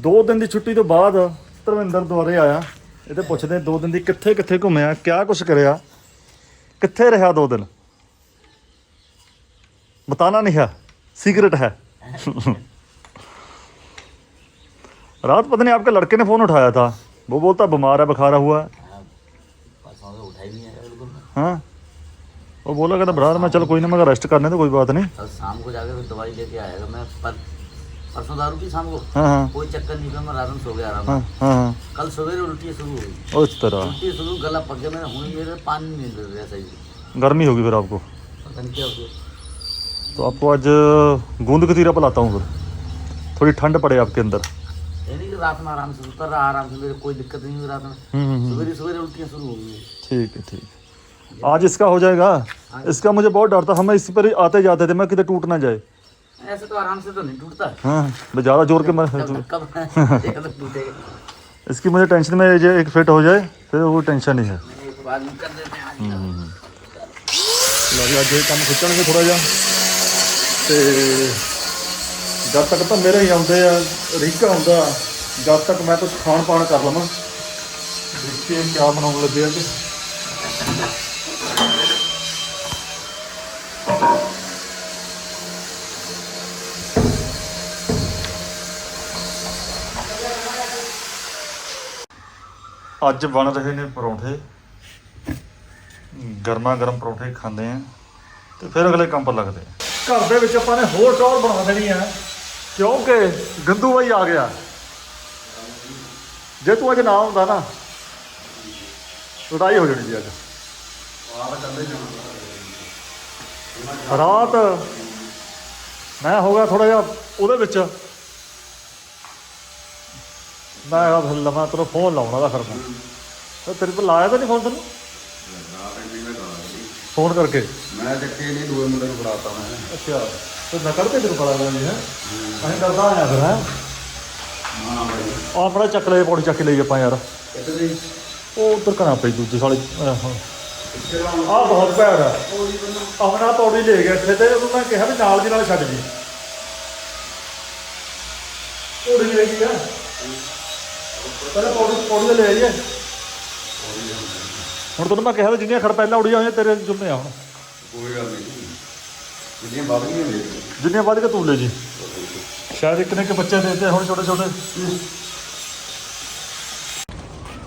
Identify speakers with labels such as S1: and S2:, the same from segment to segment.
S1: ਦੋ ਦਿਨ ਦੀ ਛੁੱਟੀ ਤੋਂ ਬਾਅਦ ਧਰਮਿੰਦਰ ਦੁਆਰੇ ਆਇਆ ਇਹ ਤੇ ਪੁੱਛਦੇ ਦੋ ਦਿਨ ਦੀ ਕਿੱਥੇ ਕਿੱਥੇ ਘੁੰਮਿਆ ਕਿਆ ਕੁਛ ਕਰਿਆ ਕਿੱਥੇ ਰਿਹਾ ਦੋ ਦਿਨ बताना नहीं है सीक्रेट है रात पता नहीं आपके लड़के ने फोन उठाया था वो बोलता बीमार है बुखारा हुआ है
S2: परसों से उठा ही नहीं आया बिल्कुल
S1: हाँ वो बोला कहता बराबर मैं चल कोई नहीं मगर रेस्ट करने तो कोई बात नहीं
S2: कल शाम को जाके फिर दवाई लेके आएगा मैं पर परसों दारू पी शाम को।
S1: हाँ हाँ।
S2: कोई चक्कर नहीं मैं रात में सो गया आराम
S1: हाँ
S2: से।
S1: हाँ हाँ।
S2: कल सवेरे उल्टी शुरू हुई।
S1: इस तरह।
S2: उल्टी शुरू गला पक गया मेरा हुई मेरे पानी नहीं मिल रहा सही
S1: गर्मी होगी फिर आपको? तो आपको आज गूंद कतीरा पिलाता हूँ फिर। थोड़ी ठंड पड़े आपके अंदर।
S2: कि रात में आराम से सोता रहा आराम से मेरे कोई दिक्कत नहीं हुई रात में।
S1: हम्म, हम्म, हम्म।
S2: सवेरे सवेरे उल्टियाँ शुरू हो गई।
S1: ठीक है ठीक है। आज इसका हो जाएगा। इसका मुझे बहुत डर था। हमें इस पर आते जाते थे मैं कितने टूट ना जाए।
S2: ऐसे तो आराम से तो नहीं टूटता
S1: हाँ मैं ज़्यादा जोर के मैं
S2: जब कब तो टूटेगा
S1: इसकी मुझे टेंशन में ये एक फिट हो जाए फिर वो टेंशन ही है
S2: एक बार में कर देते हैं आज
S1: ਲਓ ਜੀ ਅੱਜ ਇਹ ਕੰਮ ਖਿੱਚਣਗੇ ਥੋੜਾ ਜਿਹਾ ਤੇ ਜਦ ਤੱਕ ਤਾਂ ਮੇਰੇ ਹੀ ਆਉਂਦੇ ਆ ਰੀਕਾ ਆਉਂਦਾ ਜਦ ਤੱਕ ਮੈਂ ਕੁਝ ਖਾਣ ਪਾਣ ਕਰ ਲਵਾਂ ਦੇਖੀਏ ਕਿਆ ਬਣਾਉਣ ਲੱਗੇ ਆ ਜੀ ਅੱਜ ਬਣ ਰਹੇ ਨੇ ਪਰੌਂਠੇ। ਗਰਮਾ ਗਰਮ ਪਰੌਂਠੇ ਖਾਂਦੇ ਆ ਤੇ ਫਿਰ ਅਗਲੇ ਕੰਮ ਪਰ ਲੱਗਦੇ ਆ। ਘਰ ਦੇ ਵਿੱਚ ਆਪਾਂ ਨੇ ਹੋਰ ਟੌਰ ਬਣਾ ਦੇਣੀ ਆ। ਕਿਉਂਕਿ ਗੰਦੂ ਬਾਈ ਆ ਗਿਆ। ਜੇ ਤੂੰ ਅੱਜ ਨਾ ਹੁੰਦਾ ਨਾ, ਲੜਾਈ ਹੋ ਜਾਣੀ ਸੀ ਅੱਜ। ਰਾਤ ਮੈਂ ਹੋ ਗਿਆ ਥੋੜਾ ਜਿਹਾ ਉਹਦੇ ਵਿੱਚ। ਮੈਂ ਆ ਲਵਾਂ ਤੈਨੂੰ ਫੋਨ ਲਾਉਣਾ ਦਾ ਫਿਰ ਮੈਂ। ਤੇ ਤੇਰੇ ਕੋਲ ਲਾਇਆ ਤਾਂ ਨਹੀਂ ਫੋਨ ਤੈਨੂੰ? ਫੋਨ ਕਰਕੇ।
S3: ਮੈਂ ਚੱਕੇ ਨਹੀਂ ਦੂਏ ਮੁੰਡੇ ਨੂੰ ਫੜਾਤਾ ਮੈਂ।
S1: ਅੱਛਾ ਤੇ ਮੈਂ ਕਰਦੇ ਤੈਨੂੰ ਲੱਗਾ ਜੀ ਹੈ? ਅਸੀਂ ਕਰਦਾ ਆਇਆ ਫਿਰ ਹੈ?
S3: ਹਾਂ ਬਾਈ।
S1: ਆ ਆਪਣਾ ਚੱਕ ਲੈ ਪੌੜੀ ਚੱਕ ਲਈ ਆਪਾਂ ਯਾਰ।
S3: ਕਿੱਥੇ ਦੀ?
S1: ਉਹ ਉਧਰ ਕਰਾਂ ਪਈ ਦੂਜੇ ਸਾਲੇ। ਆ ਬਹੁਤ ਭੈੜ। ਆ ਆਪਣਾ ਪੌੜੀ ਲੈ ਗਿਆ ਇੱਥੇ ਤੇ ਉਹਨੂੰ ਮੈਂ ਕਿਹਾ ਵੀ ਨਾਲ ਦੀ ਨਾਲ ਛੱਡ ਜੀ। ਪੌੜੀ ਲੈ ਗਈ ਆ। ਪਹਿਲਾਂ ਪੌੜੀ ਪੌੜੀ ਲੈ ਆਈਏ। ਹੁਣ ਤੈਨੂੰ ਮੈਂ ਕਿਹਾ ਵੀ ਜਿੰਨੀਆਂ ਖੜ ਪਹਿਲਾਂ ਉੜੀਆਂ ਹੋਈਆਂ ਤੇਰੇ ਜੁਮੇ ਆ ਹੁਣ।
S3: ਕੋਈ ਗੱਲ ਨਹੀਂ। ਜਿੰਨੀਆਂ ਵੱਧ ਗਈਆਂ ਮੇਰੇ
S1: ਜਿੰਨੀਆਂ ਵੱਧ ਕੇ ਤੂੰ ਲੈ ਜੀ। ਸ਼ਾਇਦ ਇੱਕ ਨੇ ਕਿ ਬੱਚੇ ਦੇ ਦਿੱਤੇ ਹੁਣ ਛੋਟੇ ਛੋਟੇ।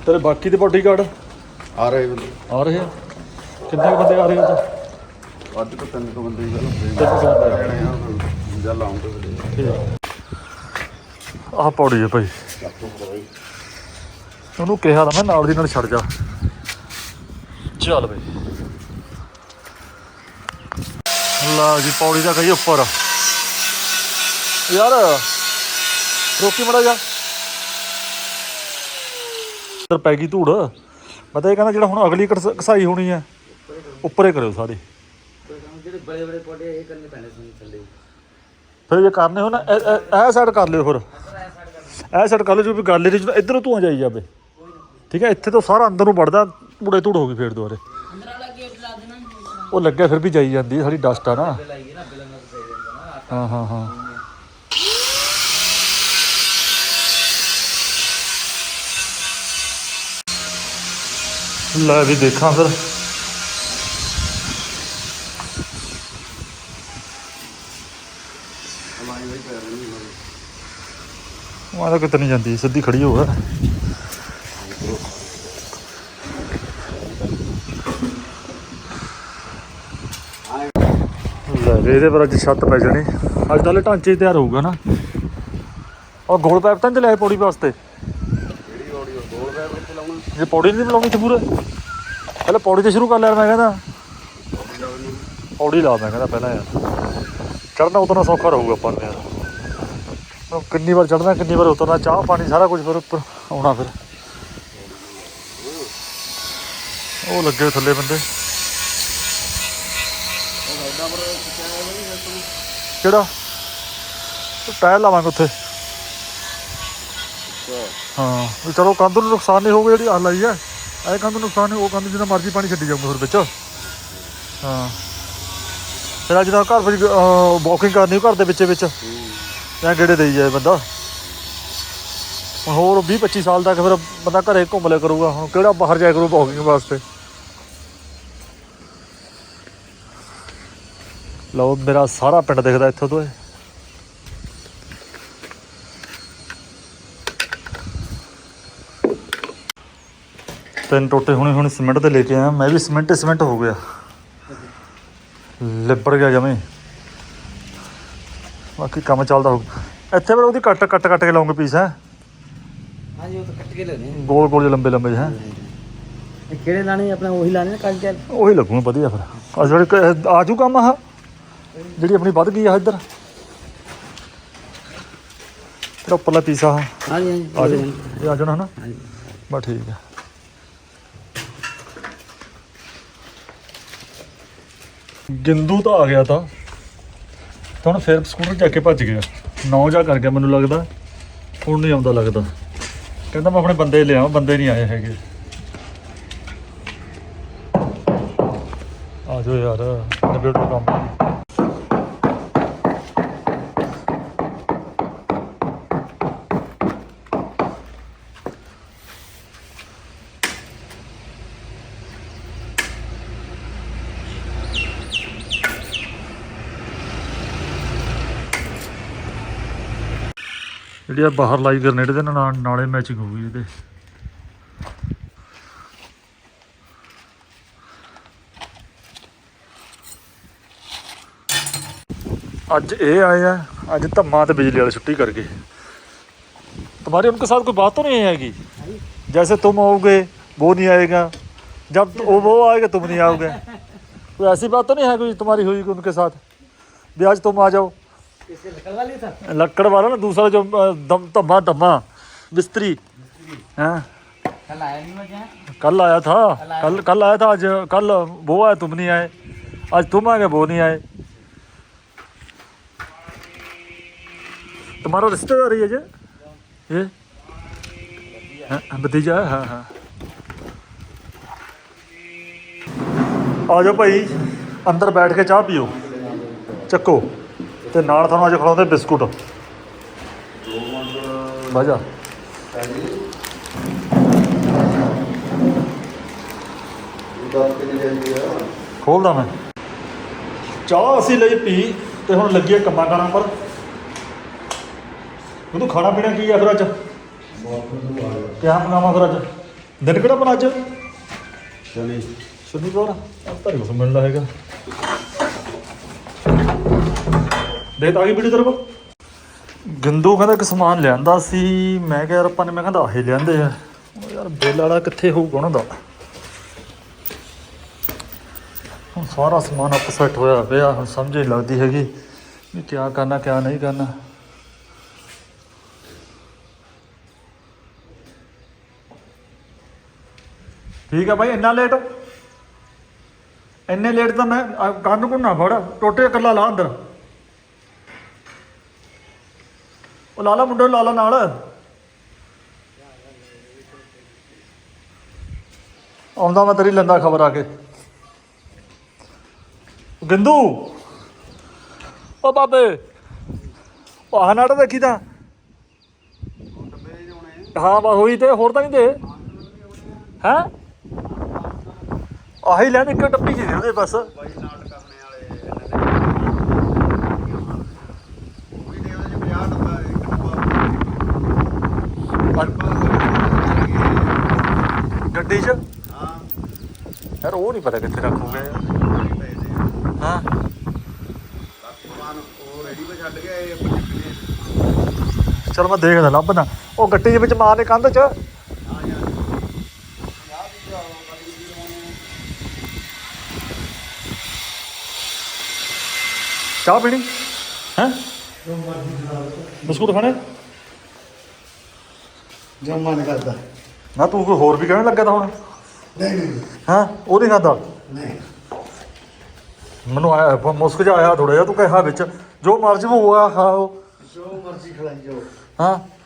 S1: ਤੇਰੇ ਬਾਕੀ ਦੇ ਬਾਡੀਗਾਰਡ
S3: ਆ ਰਹੇ ਬੰਦੇ
S1: ਆ ਰਹੇ ਆ? ਕਿੰਨੇ ਕੁ ਬੰਦੇ ਆ ਰਹੇ ਅੱਜ
S3: ਅੱਜ ਤਾਂ ਤਿੰਨ ਕੁ ਬੰਦੇ ਹੀ ਗੱਲ
S1: ਤਿੰਨ ਕੁ ਬੰਦੇ।
S3: ਆ ਜਾਂ ਲਾਉਂਗੇ
S1: ਆਹ ਪੌੜੀ ਹੈ ਭਾਈ। ਉਹਨੂੰ ਕਿਹਾ ਤਾਂ ਮੈਂ ਨਾਲ ਦੀ ਨਾਲ ਛੱਡ ਜਾ। ਚੱਲ ਬਈ। ਲਾ ਜੀ ਪੌੜੀ ਦਾ ਗਈ ਉੱਪਰ। ਯਾਰ, ਰੋਕੀ ਮੜਾ ਜਾ। ਇੱਧਰ ਪੈ ਗਈ ਧੂੜ। ਮੈਂ ਤਾਂ ਇਹ ਕਹਿੰਦਾ ਜਿਹੜਾ ਹੁਣ ਅਗਲੀ ਘਸ- ਘਸਾਈ ਹੋਣੀ ਹੈ, ਉੱਪਰੇ ਕਰਿਓ ਸਾਰੇ।
S2: ਜਿਹੜੇ ਬੜੇ ਬੜੇ ਪੌਦੇ ਇਹ ਕਰਨੇ ਪੈਣੇ ਸੁਣ ਥੱਲੇ
S1: ਫਿਰ ਜੇ ਕਰਨੇ ਹੋ ਨਾ ਇਹ- ਇਹ ਸਾਈਡ ਕਰ ਲਿਓ ਫਿਰ। ਇਹ ਸਾਈਡ ਕਰ ਲਿਓ ਜੋ ਵੀ ਗੱਲ ਇਹਦੀ ਜਦੋਂ ਇੱਧਰੋਂ ਧੂਆਂ ਜਾਈ ਜਾਵੇ ਠੀਕ ਹੈ ਇੱਥੇ ਤੋਂ ਸਾਰਾ ਅੰਦਰ ਨੂੰ ਵੜਦਾ ਧੂੜੇ ਧੂੜ ਹੋ ਗਈ ਫੇਰ ਦੁਆਰੇ
S2: ਅੰਦਰ ਵਾਲਾ ਗੇਟ ਲਾ ਦੇਣਾ
S1: ਉਹ ਲੱਗਿਆ ਫਿਰ ਵੀ ਜਾਈ ਜਾਂਦੀ ਹੈ, ਸਾਡੀ ਡਸਟ ਆ ਨਾ। ਹਾਂ ਹਾਂ ਹਾਂ। ਲੈ ਵੀ ਦੇਖਾਂ ਫਿਰ। ਉਹ ਤਾਂ ਕਿਤੇ ਨਹੀਂ ਜਾਂਦੀ ਸਿੱਧੀ ਖੜੀ ਹੋਵੇ ਇਹਦੇ ਪਰ ਅੱਜ ਛੱਤ ਪੈ ਜਾਣੀ। ਅੱਜ ਤਾਂ ਢਾਂਚੇ ਹੀ ਤਿਆਰ ਹੋਊਗਾ ਨਾ। ਉਹ ਗੋਲ ਪੈਪ ਤਾਂ ਨੀ ਤੇ ਲੈ ਪੌੜੀ ਵਾਸਤੇ?
S3: ਕਿਹੜੀ ਔੜੀ ਗੋਲ ਪੈਰ ਵਿੱਚ ਲਾਉਣਾ
S1: ਜੇ ਪੌੜੀ ਨਹੀਂ ਲਾਉਣੀ ਤੇ ਪੂਰੇ? ਪਹਿਲਾਂ ਪੌੜੀ ਤੇ ਸ਼ੁਰੂ ਕਰ ਲਿਆ ਮੈਂ ਕਹਿੰਦਾ। ਪੌੜੀ ਲਾ ਮੈਂ ਕਹਿੰਦਾ ਪਹਿਲਾਂ ਯਾਰ। ਚੜਨਾ ਉਤਰਨਾ ਸੌਖਾ ਰਹੂਗਾ ਆਪਾਂ ਨੂੰ ਯਾਰ। ਕਿੰਨੀ ਵਾਰ ਚੜਨਾ ਕਿੰਨੀ ਵਾਰ ਉਤਰਨਾ, ਚਾਹ ਪਾਣੀ ਸਾਰਾ ਕੁਝ ਫਿਰ ਉੱਪਰ ਆਉਣਾ ਫਿਰ। ਉਹ ਲੱਗੇ ਥੱਲੇ ਬੰਦੇ। ਕਿਹੜਾ? ਟਾਇਰ ਲਾਵਾਂਗੇ ਉੱਥੇ। ਹਾਂ, ਵੀ ਚਲੋ ਕੰਧ ਨੂੰ ਨੁਕਸਾਨ ਨਹੀਂ ਹੋਊਗਾ ਜਿਹੜੀ ਆ ਲਾਈ ਹੈ। ਇਹ ਕੰਧ ਨੂੰ ਨੁਕਸਾਨ ਨਹੀਂ ਉਹ ਕੰਧ ਜਿੰਨਾ ਮਰਜ਼ੀ ਪਾਣੀ ਛੱਡੀ ਜਾਊਗਾ ਫਿਰ ਵਿੱਚ। ਹਾਂ। ਫਿਰ ਅੱਜ ਦਾ ਘਰ ਵਿੱਚ ਵਾਕਿੰਗ ਕਰਨੀ ਘਰ ਦੇ ਵਿੱਚ ਵਿੱਚ। ਜਾਂ ਗੇੜੇ ਦੇਈ ਜਾਏ ਬੰਦਾ। ਹੁਣ ਹੋਰ 20 25 ਸਾਲ ਤੱਕ ਫਿਰ ਬੰਦਾ ਘਰੇ ਘੁੰਮ ਲਿਆ ਕਰੂਗਾ। ਹੁਣ ਕਿਹੜਾ ਬਾਹਰ ਜਾਇਆ ਕਰੂ ਵਾਕਿੰਗ ਵਾਸਤੇ? ਲਓ ਮੇਰਾ ਸਾਰਾ ਪਿੰਡ ਦਿਖਦਾ ਇੱਥੋਂ ਤੋਂ। ਤਿੰਨ ਟੋਟੇ ਹੁਣੇ ਹੁਣੇ ਸੀਮੈਂਟ ਤੇ ਲੈ ਕੇ ਆਇਆ ਮੈਂ ਵੀ ਸੀਮੈਂਟ ਹੀ ਸੀਮੈਂਟ ਹੋ ਗਿਆ। ਲਿਬੜ ਗਿਆ ਜਮੇ। ਬਾਕੀ ਕੰਮ ਚੱਲਦਾ ਹੋਊ। ਇੱਥੇ ਪਰ ਉਹਦੀ ਕੱਟ ਕੱਟ ਕੱਟ ਕੇ ਲਾਉਂਗੇ ਪੀਸ ਹੈ?
S2: ਹਾਂਜੀ ਉਹ ਤਾਂ ਕੱਟ ਕੇ ਲੈਣੇ
S1: ਗੋਲ ਗੋਲ ਲੰਬੇ ਲੰਬੇ ਹੈ?
S2: ਇਹ ਕਿਹੜੇ ਲਾਣੇ ਆਪਣਾ ਉਹੀ ਲਾਣੇ ਨਾ ਕੱਲ ਚੱਲ
S1: ਉਹੀ ਲੱਗੂ ਵਧੀਆ ਫਿਰ। ਕ- ਆ ਜੂ ਕੰਮ ਆ। ਜਿਹੜੀ ਆਪਣੀ ਵੱਧ ਗਈ ਆ ਇੱਧਰ। ਤੇਰਾ ਉੱਪਰਲਾ ਪੀਸ
S2: ਹਾਂਜੀ ਹਾਂਜੀ
S1: ਆ ਜਾ ਇਹ ਆ ਜਾਣਾ ਹਨਾ?
S2: ਹਾਂਜੀ।
S1: ਬਸ ਠੀਕ ਆ। ਗਿੰਦੂ ਤਾਂ ਆ ਗਿਆ ਤਾਂ। ਤਾਂ ਹੁਣ ਫਿਰ ਸਕੂਟਰ ਚੱਕ ਕੇ ਭੱਜ ਗਿਆ। ਨੌ ਜਾ ਕਰ ਗਿਆ ਮੈਨੂੰ ਲੱਗਦਾ। ਹੁਣ ਨਹੀਂ ਆਉਂਦਾ ਲੱਗਦਾ। ਕਹਿੰਦਾ ਮੈਂ ਆਪਣੇ ਬੰਦੇ ਲਿਆਵਾਂ ਬੰਦੇ ਨਹੀਂ ਆਏ ਹੈਗੇ। ਆ ਜਾਓ ਯਾਰ ਨਿਬੇੜੋ ਕੰਮ। ਜਿਹੜੀ ਆ ਬਾਹਰ ਲਾਈ ਗਰਨੇਡ ਦੇ ਨਾਲ ਨਾਲੇ ਮੈਚਿੰਗ ਹੋਊਗੀ ਇਹਦੇ ਅੱਜ ਇਹ ਆਏ ਆ ਅੱਜ ਧੰਮਾ ਤੇ बिजली वाले छुट्टी कर गए तुम्हारी उनके साथ कोई बात तो नहीं आएगी जैसे तुम आओगे वो नहीं आएगा जब वो वो आएगा तुम नहीं आओगे कोई ऐसी बात तो नहीं है कोई तुम्हारी हुई उनके साथ भी आज तुम आ जाओ लक्कड़ वाला ना दूसरा जो दम धम्मा धम्मा मिस्त्री। हाँ?
S2: कल आया
S1: था। कल कल, आया था आज। कल वो आया तुम नहीं आए। आज तुम आ गए वो नहीं आए। तुम्हारा रिश्तेदारी है जे? ये? हाँ, हाँ, भतीजा हाँ हाँ आ जाओ भाई अंदर बैठ के चाह पियो। चको ਤੇ ਨਾਲ ਤੁਹਾਨੂੰ ਅੱਜ ਖਿਲਾਉਂਦੇ ਬਿਸਕੁਟ।
S3: ਆ
S1: ਖੋਲਦਾ ਮੈਂ। ਚਾਹ ਅਸੀਂ ਲਈ ਪੀ ਤੇ ਹੁਣ ਲੱਗੇ ਕੰਮਾਂ ਕਾਰਾਂ ਪਰ। ਤੂੰ ਖਾਣਾ ਪੀਣਾ ਕੀ ਆ ਫਿਰ ਅੱਜ? ਕਿਆ ਬਣਾਵਾਂ ਫਿਰ ਅੱਜ? ਦਿਨ ਕਿਹੜਾ ਬਣਾ ਅੱਜ?
S3: ਚਲੀ
S1: ਸ਼ਨੀਵਾਰ? ਅੱਜ ਤਾਂ ਨਹੀਂ ਮਿਲਦਾ ਹੈਗਾ। ਦੇ ਆ ਗਈ ਵੀਡੀਓ ਤੇਰੇ ਕੋਲ? ਗੰਦੂ ਕਹਿੰਦਾ ਇੱਕ ਸਮਾਨ ਲਿਆਂਦਾ ਸੀ। ਮੈਂ ਕਿਹਾ ਯਾਰ ਆਪਾਂ ਨੇ ਮੈਂ ਕਹਿੰਦਾ ਆਹੀ ਲਿਆਂਦੇ ਆ। ਉਹ ਯਾਰ ਬਿੱਲ ਵਾਲਾ ਕਿੱਥੇ ਹੋਊਗਾ ਉਹਨਾਂ ਦਾ ਹੁਣ ਸਾਰਾ ਸਮਾਨ ਅਪਸੈਟ ਹੋਇਆ ਪਿਆ ਹੁਣ ਸਮਝ ਨਹੀਂ ਲੱਗਦੀ ਹੈਗੀ ਵੀ ਕਿਆ ਕਰਨਾ ਕਿਆ ਨਹੀਂ ਕਰਨਾ। ਠੀਕ ਹੈ ਭਾਈ ਇੰਨਾ ਲੇਟ ਇੰਨੇ ਲੇਟ ਤਾਂ ਮੈਂ ਅਹ, ਕੰਨ ਨੂੰ ਫੜ ਟੋਟੇ ਇਕੱਲਾ ਲਾ ਅੰਦਰ। ਉਹ ਲਾਲਾ ਮੁੰਡੇ ਨੂੰ ਲਾਲਾ ਨਾਲ। ਆਉਂਦਾ ਮੈਂ ਤੇਰੀ ਲੰਦਾ ਖਬਰ ਆ ਕੇ। ਗਿੰਦੂ। ਓ ਬਾਬੇ, ਆਹ ਨਾਟਕ ਦੇਖੀ ਤਾਂ। ਹਾਂ, ਬਸ ਹੋਈ ਤੇ, ਹੋਰ ਤਾਂ ਨਹੀਂ ਦੇ। ਹੈ? ਆਹੀ ਲੈਣ ਇੱਕ ਡੱਬੀ ਜੀ ਦੇ ਉਹਦੇ ਬਸ
S3: ਬਾਈ ਨਾਟ ਕਰਨੇ ਵਾਲੇ ਕੋਈ ਦੇ ਉਹਦੇ 50 ਡੱਬਾ ਇੱਕ ਡੱਬਾ
S1: ਗੱਡੀ 'ਚ
S3: ਹਾਂ
S1: ਯਾਰ ਉਹ ਨਹੀਂ ਪਤਾ ਕਿੱਥੇ ਰੱਖੋਗੇ। ਹਾਂ। ਚਲ ਮੈਂ ਦੇਖਦਾ ਲੱਭਦਾ। ਉਹ ਗੱਡੀ ਦੇ ਵਿੱਚ ਮਾਰਨੇ ਕੰਧ 'ਚ। ਚਾਹ ਪੀਣੀ? ਹੈ? ਬਿਸਕੁਟ ਖਾਣੇ?
S4: ਜੋ ਮਨ ਕਰਦਾ।
S1: ਨਾ ਤੂੰ ਕੋਈ ਹੋਰ ਵੀ ਕਹਿਣ ਲੱਗਾ ਤਾਂ ਹੁਣ?
S4: ਨਹੀਂ ਨਹੀਂ
S1: ਹਾਂ? ਉਹ ਨਹੀਂ ਖਾਂਦਾ
S4: ਨਹੀਂ।
S1: ਮੈਨੂੰ ਆਇਆ ਮੁਸਕ ਜਾ ਆਇਆ ਥੋੜਾ ਜਿਹਾ ਤੂੰ ਕਹਿਆ ਵਿੱਚ। ਜੋ ਮਰਜ਼ੀ ਹੋਊਗਾ ਖਾਓ
S4: ਜੋ ਮਰਜ਼ੀ ਖਲਾਈ ਜਾਓ।
S1: ਹਾਂ?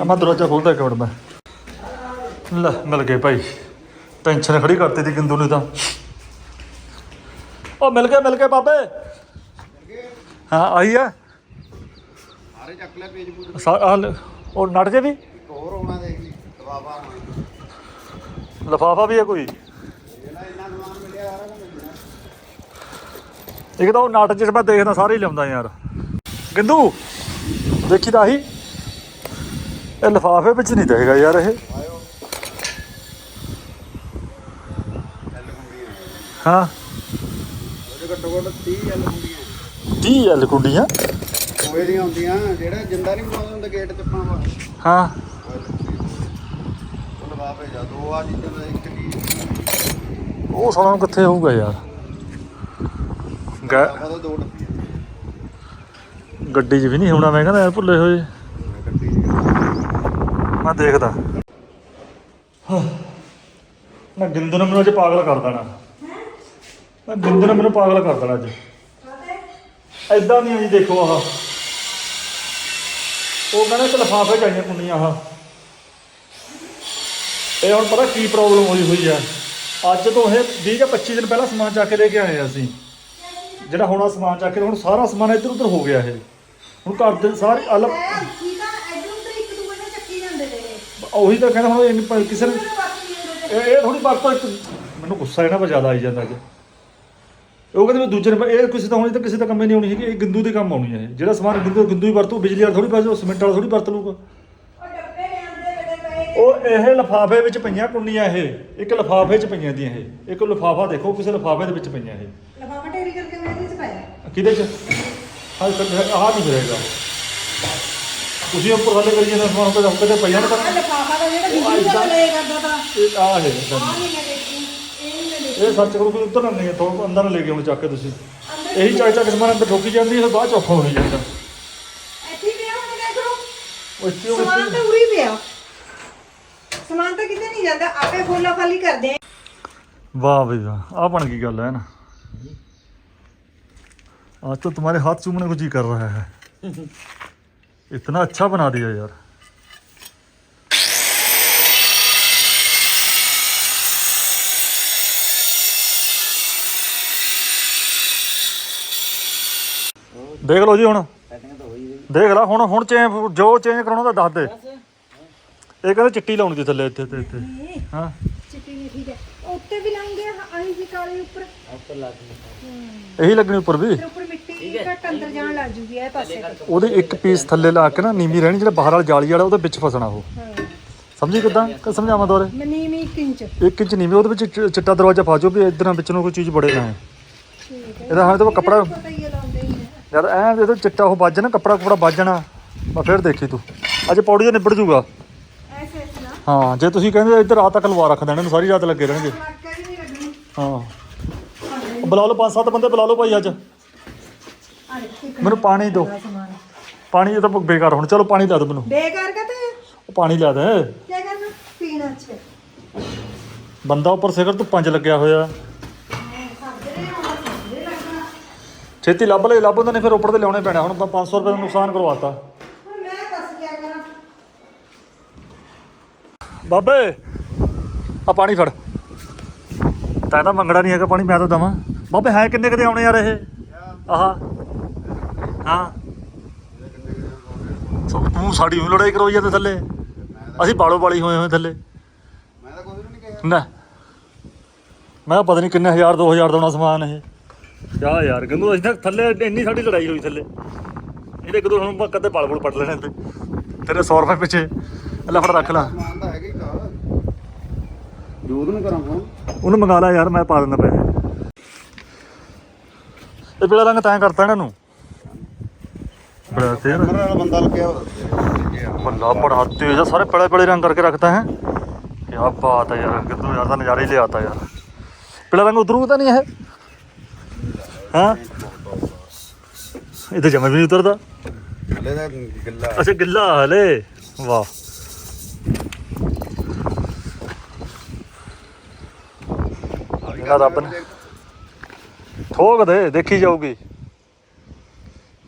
S1: ਆ ਮੈਂ ਦਰਵਾਜ਼ਾ ਖੋਲਦਾ ਇੱਕ ਮਿੰਟ ਮੈਂ। ਲੈ ਮਿਲ ਗਏ ਭਾਈ। ਟੈਨਸ਼ਨ ਖੜੀ ਕਰਤੀ ਦੀ ਕਿੰਦੂ ਨੇ ਤਾਂ। ਉਹ ਮਿਲ ਗਏ ਮਿਲ ਗਏ ਬਾਬੇ। ਹਾਂ ਆਈ ਆ।
S3: ਸਾਰੇ ਚੱਕ ਲਿਆ ਪੇਜ ਪੂਜ।
S1: ਲ- ਉਹ ਨਟ ਜੇ ਵੀ।
S3: ਹੋਰ ਆਉਣਾ ਦੇਖ ਲਈ। ਦਬਾਵਾ
S1: ਲਫਾਫਾ ਵੀ ਹੈ ਕੋਈ? ਇੱਕ ਤਾਂ ਉਹ ਨਟ ਜਿਸ ਮੈਂ ਦੇਖਦਾ ਸਾਰੇ ਹੀ ਲਿਆਉਂਦਾ ਯਾਰ। ਗਿੰਦੂ ਦੇਖੀ ਤਾਂ ਆਹੀ? ਇਹ ਲਫਾਫੇ ਵਿੱਚ ਨਹੀਂ ਦੇਗਾ ਯਾਰ ਇਹ। ਹਾਂ।
S3: ਘੱਟੋ ਘੱਟ 30 ਐਲ ਕੁੰਡੀਆਂ।
S1: 30 ਐਲ ਕੁੰਡੀਆਂ
S3: ਕੋਏ ਦੀਆਂ ਹੁੰਦੀਆਂ ਜਿਹੜਾ ਜਿੰਦਾ ਨਹੀਂ ਬਣਾਉਂਦਾ ਹੁੰਦਾ ਗੇਟ ਚੱਪਾਂ ਵਾ
S1: ਹਾਂ।
S3: ਉਹ ਭੇਜਾ ਦੋ ਆ ਇੱਕ
S1: ਸਾਲਾ ਨੂੰ ਕਿੱਥੇ ਹੋਊਗਾ ਯਾਰ? ਗਾ-
S3: ਦੋ
S1: ਗੱਡੀ 'ਚ ਵੀ ਨਹੀਂ ਹੋਣਾ ਮੈਂ ਕਹਿੰਦਾ ਯਾਰ ਭੁੱਲੇ ਹੋਏ।
S3: ਮੈਂ ਗੱਡੀ ਚ
S1: ਮੈਂ ਦੇਖਦਾ। ਨਾ ਗਿੰਦੂ ਨੇ ਮੈਨੂੰ ਅੱਜ ਪਾਗਲ ਕਰ ਦੇਣਾ। ਮੈਂ ਗਿੰਦੂ ਨੇ ਮੈਨੂੰ ਪਾਗਲ ਕਰ ਦੇਣਾ ਅੱਜ। ਐਦਾਂ ਨਹੀਂ ਜੀ ਦੇਖੋ ਆਹ। ਉਹ ਕਹਿੰਦਾ ਕਿ ਲਿਫਾਫੇ ਚਾਹੀਏ ਕੁੰਡੀਆਂ ਆਹ। ਇਹ ਹੁਣ ਪਤਾ ਕੀ ਪ੍ਰੋਬਲਮ ਹੋਈ ਹੋਈ ਆ। ਅੱਜ ਤੋਂ ਇਹ 20 ਜਾਂ 25 ਦਿਨ ਪਹਿਲਾਂ ਸਮਾਨ ਚੱਕ ਕੇ ਲੈ ਕੇ ਆਏ ਆ ਅਸੀਂ। ਜਿਹੜਾ ਹੁਣ ਸਮਾਨ ਚੱਕ ਕੇ ਹੁਣ ਸਾਰਾ ਸਮਾਨ ਇੱਧਰ ਉੱਧਰ ਹੋ ਗਿਆ ਇਹ। ਹੁਣ ਘਰ ਦੇ ਸਾਰੇ ਅਲੱਗ
S5: ਠੀਕ ਆ ਇਧਰ ਉਧਰ ਇੱਕ ਦੂਜੇ ਨਾਲ ਚੱਕੀ ਜਾਂਦੇ ਨੇ
S1: ਉਹੀ ਤਾਂ ਕਹਿੰਦਾ ਹੁਣ ਇਹ ਕਿਸੇ ਨੇ
S5: ਪੂਰੇ
S1: ਇਹ ਥੋੜੀ ਵਰਤੋਂ ਇੱਕ ਮੈਨੂੰ ਗੁੱਸਾ ਇਹਨਾਂ 'ਤੇ ਜ਼ਿਆਦਾ ਆਈ ਜਾਂਦਾ ਅੱਜ। ਉਹ ਕਹਿੰਦੇ ਵੀ ਦੂਜੇ ਨੇ ਇਹ ਕਿਸੇ ਤਾਂ ਹੋਣੀ ਤਾਂ ਕਿਸੇ ਦਾ ਕੰਮ ਹੀ ਨਹੀਂ ਹੋਣੀ ਹੈਗੀ ਇਹ ਗਿੰਦੂ ਦੇ ਕੰਮ ਆਉਣੀ ਹੈ। ਜਿਹੜਾ ਸਮਾਨ ਗਿੰਦੂ ਗਿੰਦੂ ਹੀ ਵਰਤੂ ਬਿਜਲੀ ਵਾਲਾ ਥੋੜੀ ਵਰਤੂ ਸਿਮੈਂਟ ਵਾਲਾ ਥੋੜੀ ਵਰਤ ਲੂਗਾ
S5: ਉਹ ਡੱਬੇ ਲਿਆਂਦੇ ਬੜੇ ਪਏ
S1: ਉਹ ਇਹ ਲਫਾਫੇ ਵਿੱਚ ਪਈਆਂ ਕੁੰਡੀਆਂ ਇਹ ਇੱਕ ਲਫਾਫੇ 'ਚ ਪਈਆਂ ਦੀਆਂ ਇਹ ਇੱਕ ਲਫਾਫਾ ਦੇਖੋ ਕਿਸੇ ਲਫਾਫੇ ਦੇ ਵਿੱਚ ਪਈਆਂ ਇਹ।
S5: ਲਫਾਫਾ ਢੇਰੀ ਕਰਕੇ ਮੈਂ ਇਹਦੇ ਚ ਪਾਇਆ।
S1: ਕਿਹਦੇ 'ਚ? ਹਾਂ ਆਹ ਨਹੀਂ ਮਿਲੇਗਾ ਤੁਸੀਂ ਉੱਪਰ ਥੱਲੇ ਕਰੀ ਜਾਂਦੇ ਸਮਾਨ ਤੇ ਪਈਆਂ ਨੇ
S5: ਆ
S1: ਤਾਂ
S5: ਲਫਾਫਾ ਦਾ ਜਿਹੜਾ ਬਿਜਲੀ ਦਾ ਲੈ ਕਰਦਾ ਤਾਂ।
S1: ਇਹ ਆਹ ਹੈ
S5: ਆ ਨਹੀਂ ਮੈਂ ਦੇਖੀ ਇਹ ਨਹੀਂ ਮੈਂ ਦੇਖੀ।
S1: ਇਹ ਸਰਚ ਕਰੋ ਕੋਈ ਉੱਧਰ ਨਾ ਨਹੀਂ ਤੋਂ ਅੰਦਰ ਨਾ ਲੈ ਕੇ ਹੁਣ ਚੱਕ ਕੇ ਤੁਸੀਂ।
S5: ਅੰਦਰ
S1: ਇਹੀ ਚੱਕ ਚੱਕ ਸਮਾਨ ਅੰਦਰ ਠੋਕੀ ਜਾਂਦੀ ਹੈ ਫਿਰ ਬਾਅਦ ਚ ਔਖਾ ਹੋ ਜਾਂਦਾ
S5: ਇੱਥੇ ਪਿਆ ਹੁਣ ਦੇਖ ਲਓ
S1: ਉਹ ਇੱਥੇ
S5: ਸਮਾਨ ਤਾਂ ਉਰੀ ਪਿਆ। ਸਮਾਨ ਤਾਂ ਕਿਤੇ ਨਹੀਂ ਜਾਂਦਾ ਆਪੇ ਖੋਲਾ ਖਾਲੀ ਕਰਦੇ ਆ
S1: वाह भाई वाह आ बन की गल है ना आज तो तुम्हारे हाथ चूमने को जी कर रहा है इतना अच्छा बना दिया यार ਦੇਖ ਲਓ ਜੀ ਹੁਣ
S2: ਸੈਟਿੰਗ ਤਾਂ ਹੋਈ ਗਈ
S1: ਦੇਖ ਲੈ ਹੁਣ ਹੁਣ ਚੇਂਜ ਜੋ ਚੇਂਜ ਕਰਾਉਣਾ ਤਾਂ ਦੱਸ ਦੇ ਇਹ ਕਹਿੰਦੇ ਚਿੱਟੀ ਲਾਉਣੀ ਸੀ ਥੱਲੇ ਇੱਥੇ ਤੇ ਇੱਥੇ। ਹਾਂ।
S5: ਚਿੱਟੀ ਨਹੀਂ ਠੀਕ ਹੈ। ਉੱਤੇ ਵੀ ਲਾਉਂਗੇ ਆਹੀ ਜੀ ਕਾਲੇ ਉੱਪਰ।
S2: ਉੱਪਰ ਲੱਗ ਗਈ।
S1: ਇਹੀ ਲੱਗਣੀ ਉੱਪਰ ਵੀ?
S5: ਫਿਰ ਉੱਪਰ ਮਿੱਟੀ ਘੱਟ ਅੰਦਰ ਜਾਣ ਲੱਗ ਜੂਗੀ ਇਹ ਪਾਸੇ ਤੇ
S1: ਉਹਦੇ ਇੱਕ ਪੀਸ ਥੱਲੇ ਲਾ ਕੇ ਨਾ ਨੀਵੀਂ ਰਹਿਣੀ ਜਿਹੜਾ ਬਾਹਰ ਵਾਲੀ ਜਾਲੀ ਵਾਲਾ ਉਹਦੇ ਵਿੱਚ ਫਸਣਾ ਉਹ।
S5: ਹਾਂ।
S1: ਸਮਝੀ ਕਿਦਾਂ? ਕਿ ਸਮਝਾਵਾਂ ਦੋਰੇ
S5: ਮਨੀਮੀ 1 ਇੰਚ।
S1: ਇੱਕ ਇੰਚ ਨੀਵੀਂ ਉਹਦੇ ਵਿੱਚ ਚਿ- ਚਿੱਟਾ ਦਰਵਾਜ਼ਾ ਪਾ ਜੋ ਵੀ ਇਧਰਾਂ ਵਿੱਚ ਨੂੰ ਕੋਈ ਚੀਜ਼ ਬੜੇ ਨਾ ਹੈ
S5: ਠੀਕ ਹੈ।
S1: ਇਹਦਾ ਹਾਂ ਤੇ ਕੱਪੜਾ
S5: ਪਤਾ ਹੀ ਹੈ ਲਾਉਂਦੇ ਹੀ ਹੈ
S1: ਜਦ ਐ ਇਹਦੇ ਚਿੱਟਾ ਉਹ ਵੱਜ ਨਾ ਕੱਪੜਾ ਕੁਪੜਾ ਵੱਜਣਾ ਮੈਂ ਫਿਰ ਦੇਖੀ ਤੂੰ। ਅੱਜ ਪੌੜੀ ਜਿਹਾ ਨਿਬੜ ਜੂਗਾ। ਹਾਂ ਜੇ ਤੁਸੀਂ ਕਹਿੰਦੇ ਇੱਧਰ ਰਾਤ ਤੱਕ ਲਵਾ ਰੱਖ ਦੇਣਾ ਇਹਨੂੰ ਸਾਰੀ ਰਾਤ ਲੱਗੇ ਰਹਿਣਗੇ।
S5: ਹੀ।
S1: ਬੁਲਾ ਲਓ ਪੰਜ ਸੱਤ ਬੰਦੇ ਬੁਲਾ ਲਓ ਭਾਈ ਅੱਜ। ਮੈਨੂੰ ਪਾਣੀ ਦਿਓ। ਪਾਣੀ ਇਹ ਤਾਂ ਬੇਕਾਰ ਹੁਣ ਚਲੋ ਪਾਣੀ ਲਿਆ ਦਿਓ ਮੈਨੂੰ।
S5: ਬੇਕਾਰ ਕਾ ਤੇ
S1: ਉਹ ਪਾਣੀ ਲਿਆ ਦੇ।
S5: ਕੀ ਕਰਨਾ? ਪੀਣਾ ਅੱਛਾ
S1: ਬੰਦਾ ਉੱਪਰ ਸਿਖਰ ਧੁੱਪਾਂ 'ਚ ਲੱਗਿਆ ਹੋਇਆ। ਛੇਤੀ ਲੱਭ ਲੈ ਲੱਭ ਉਹਨਾਂ ਨੇ ਫਿਰ ਉੱਪਰ ਤੇ ਲਿਆਉਣੇ ਪੈਣਾ। ਹੁਣ ਆਪਾਂ 500 ਰੁਪਏ ਦਾ ਨੁਕਸਾਨ ਕਰਵਾਤਾ
S5: ਹੁਣ ਮੈਂ ਦੱਸ ਕੀ ਕਰਾਂ
S1: ਬਾਬੇ, ਆ ਪਾਣੀ ਫੜ। ਤੈਂ ਤਾਂ ਮੰਗਣਾ ਨਹੀਂ ਹੈਗਾ ਪਾਣੀ, ਮੈਂ ਤਾਂ ਦਵਾਂ। ਬਾਬੇ, ਹੈ ਕਿੰਨੇ ਕਦੇ ਆਉਣੇ ਯਾਰ ਇਹ? ਆਹ। ਹਾਂ। ਸੋ, ਤੂੰ ਸਾਡੀ ਨੂੰ ਲੜਾਈ ਕਰਵਾਈ ਜਾਂਦੇ ਥੱਲੇ। ਅਸੀਂ ਬਾਲੋ ਬਾਲੀ ਹੋਏ ਹੋਏ ਥੱਲੇ।
S3: ਮੈਂ ਤਾਂ ਕੁਝ ਨਹੀਂ ਕਿਹਾ
S1: ਨਾ ਮੈਂ ਪਤਾ ਨਹੀਂ ਕਿੰਨੇ ਹਜ਼ਾਰ 2000 ਦਾ ਆਉਣਾ ਸਮਾਨ ਇਹ। ਕਿਆ ਯਾਰ ਕਹਿੰਦਾ ਅਸੀਂ ਤਾਂ ਥੱਲੇ ਇੰਨੀ ਸਾਡੀ ਲੜਾਈ ਹੋਈ ਥੱਲੇ। ਇਹਦੇ ਕਦੋਂ ਹੁਣ ਆਪਾਂ ਕਦੇ ਪਲ ਪੁਲ ਪੜ ਲੈਣੇ ਤੇ ਤੇਰੇ 100 ਰੁਪਏ ਪਿੱਛੇ। ਲੈ ਫੜ ਰੱਖ ਲੈ।
S3: ਸਮਾਨ ਤਾਂ ਹੈਗਾ ਜੋਦ ਨੂੰ ਕਰਾਂ ਫੋਨ?
S1: ਉਹਨੂੰ ਮੰਗਾ ਲੈ ਯਾਰ ਮੈਂ ਪਾ ਦਿੰਦਾ ਪੈਸੇ। ਇਹ ਪੀਲਾ ਰੰਗ ਤੈਂ ਕਰਤਾ ਇਹਨਾਂ ਨੂੰ। ਬੜਾ ਤੇਰ
S3: ਮੇਰਾ ਵਾਲਾ ਬੰਦਾ ਲੱਗਿਆ
S1: ਬੱਲਾ ਬੜਾ ਤੇਜ਼ ਆ ਸਾਰੇ ਪੜੇ ਪੜੇ ਰੰਗ ਕਰਕੇ ਰੱਖਤਾ ਹੈ। ਕੀ ਬਾਤ ਹੈ ਯਾਰ ਕਿਦੋਂ ਯਾਰ ਦਾ ਨਜ਼ਾਰਾ ਹੀ ਲਿਆਤਾ ਯਾਰ। ਪੀਲਾ ਰੰਗ ਉਤਰੂ ਤਾਂ ਨਹੀਂ ਇਹ? ਹਾਂ? ਇਹ ਤਾਂ ਜਮਾ ਵੀ ਨਹੀਂ ਉਤਰਦਾ।
S3: ਹਲੇ ਦਾ ਗੱਲਾ
S1: ਅੱਛਾ ਗਿੱਲਾ ਹਲੇ। ਵਾਹ। ਇਹਨਾਂ ਰੱਬ ਨੇ। ਠੋਕ ਦੇ ਦੇਖੀ ਜਾਊਗੀ।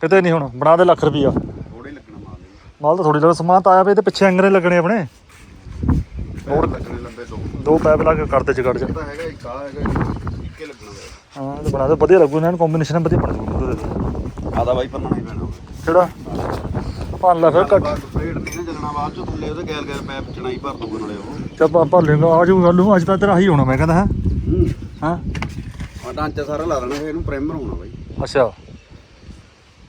S1: ਕਿਤੇ ਨਹੀਂ ਹੁਣ ਬਣਾ ਦੇ ਲੱਖ ਰੁਪਈਆ।
S3: ਥੋੜਾ ਹੀ ਲੱਗਣਾ ਮਾਲ
S1: ਮਾਲ ਤਾਂ ਥੋੜੀ ਲੱਗ ਸਮਾਨ ਤਾਂ ਆਇਆ ਪਏ ਤੇ ਪਿੱਛੇ ਅੰਗਰੇ ਲੱਗਣੇ ਆਪਣੇ।
S3: ਹੋਰ ਲੱਗਣੇ ਲੰਬੇ ਦੋ।
S1: ਦੋ ਪੈਪ ਲਾ ਕੇ ਕਰਦੇ ਜਗੜ ਜਾ
S3: ਇਹ ਤਾਂ ਹੈਗਾ ਇੱਕ ਆ ਹੈਗਾ ਇੱਕੇ ਲੱਗਣਾ ਵਾ।
S1: ਹਾਂ ਤੇ ਬਣਾ ਦੇ ਵਧੀਆ ਲੱਗੂ ਇਹਨਾਂ ਨੂੰ ਕੰਬੀਨੇਸ਼ਨ ਵਧੀਆ ਬਣ ਜੂਗੀ ਉਹਦੇ ਤੇ
S3: ਬਾਈ ਪੰਨਾ ਨਹੀਂ ਪੈਣਾ।
S1: ਕਿਹੜਾ? ਭੰਨ ਲੈ ਫਿਰ ਕੱਟ
S3: ਸਪਰੇਡ ਨਹੀਂ ਨਾ ਚੱਲਣਾ ਬਾਅਦ ਚ ਥੱਲੇ ਉਹਦੇ ਗੈਲ ਗੈਲ ਪੈਪ ਚਣਾਈ ਭਰ ਦੂਗਾ ਨਾਲੇ ਉਹ।
S1: ਚੱਲ ਪਾ ਭਰ ਲੈਂਗਾ ਆ ਜੂ ਗੱਲ ਨੂੰ ਅੱਜ ਤਾਂ ਤੇਰਾ ਹੀ ਹੋਣਾ ਮੈਂ ਕਹਿੰਦਾ ਹਾਂ। ਹਾਂ।
S3: ਆ ਢਾਂਚਾ ਸਾਰਾ ਲਾ ਦੇਣਾ ਇਹਨੂੰ ਪ੍ਰਾਈਮਰ ਹੋਣਾ ਬਾਈ।
S1: ਅੱਛਾ।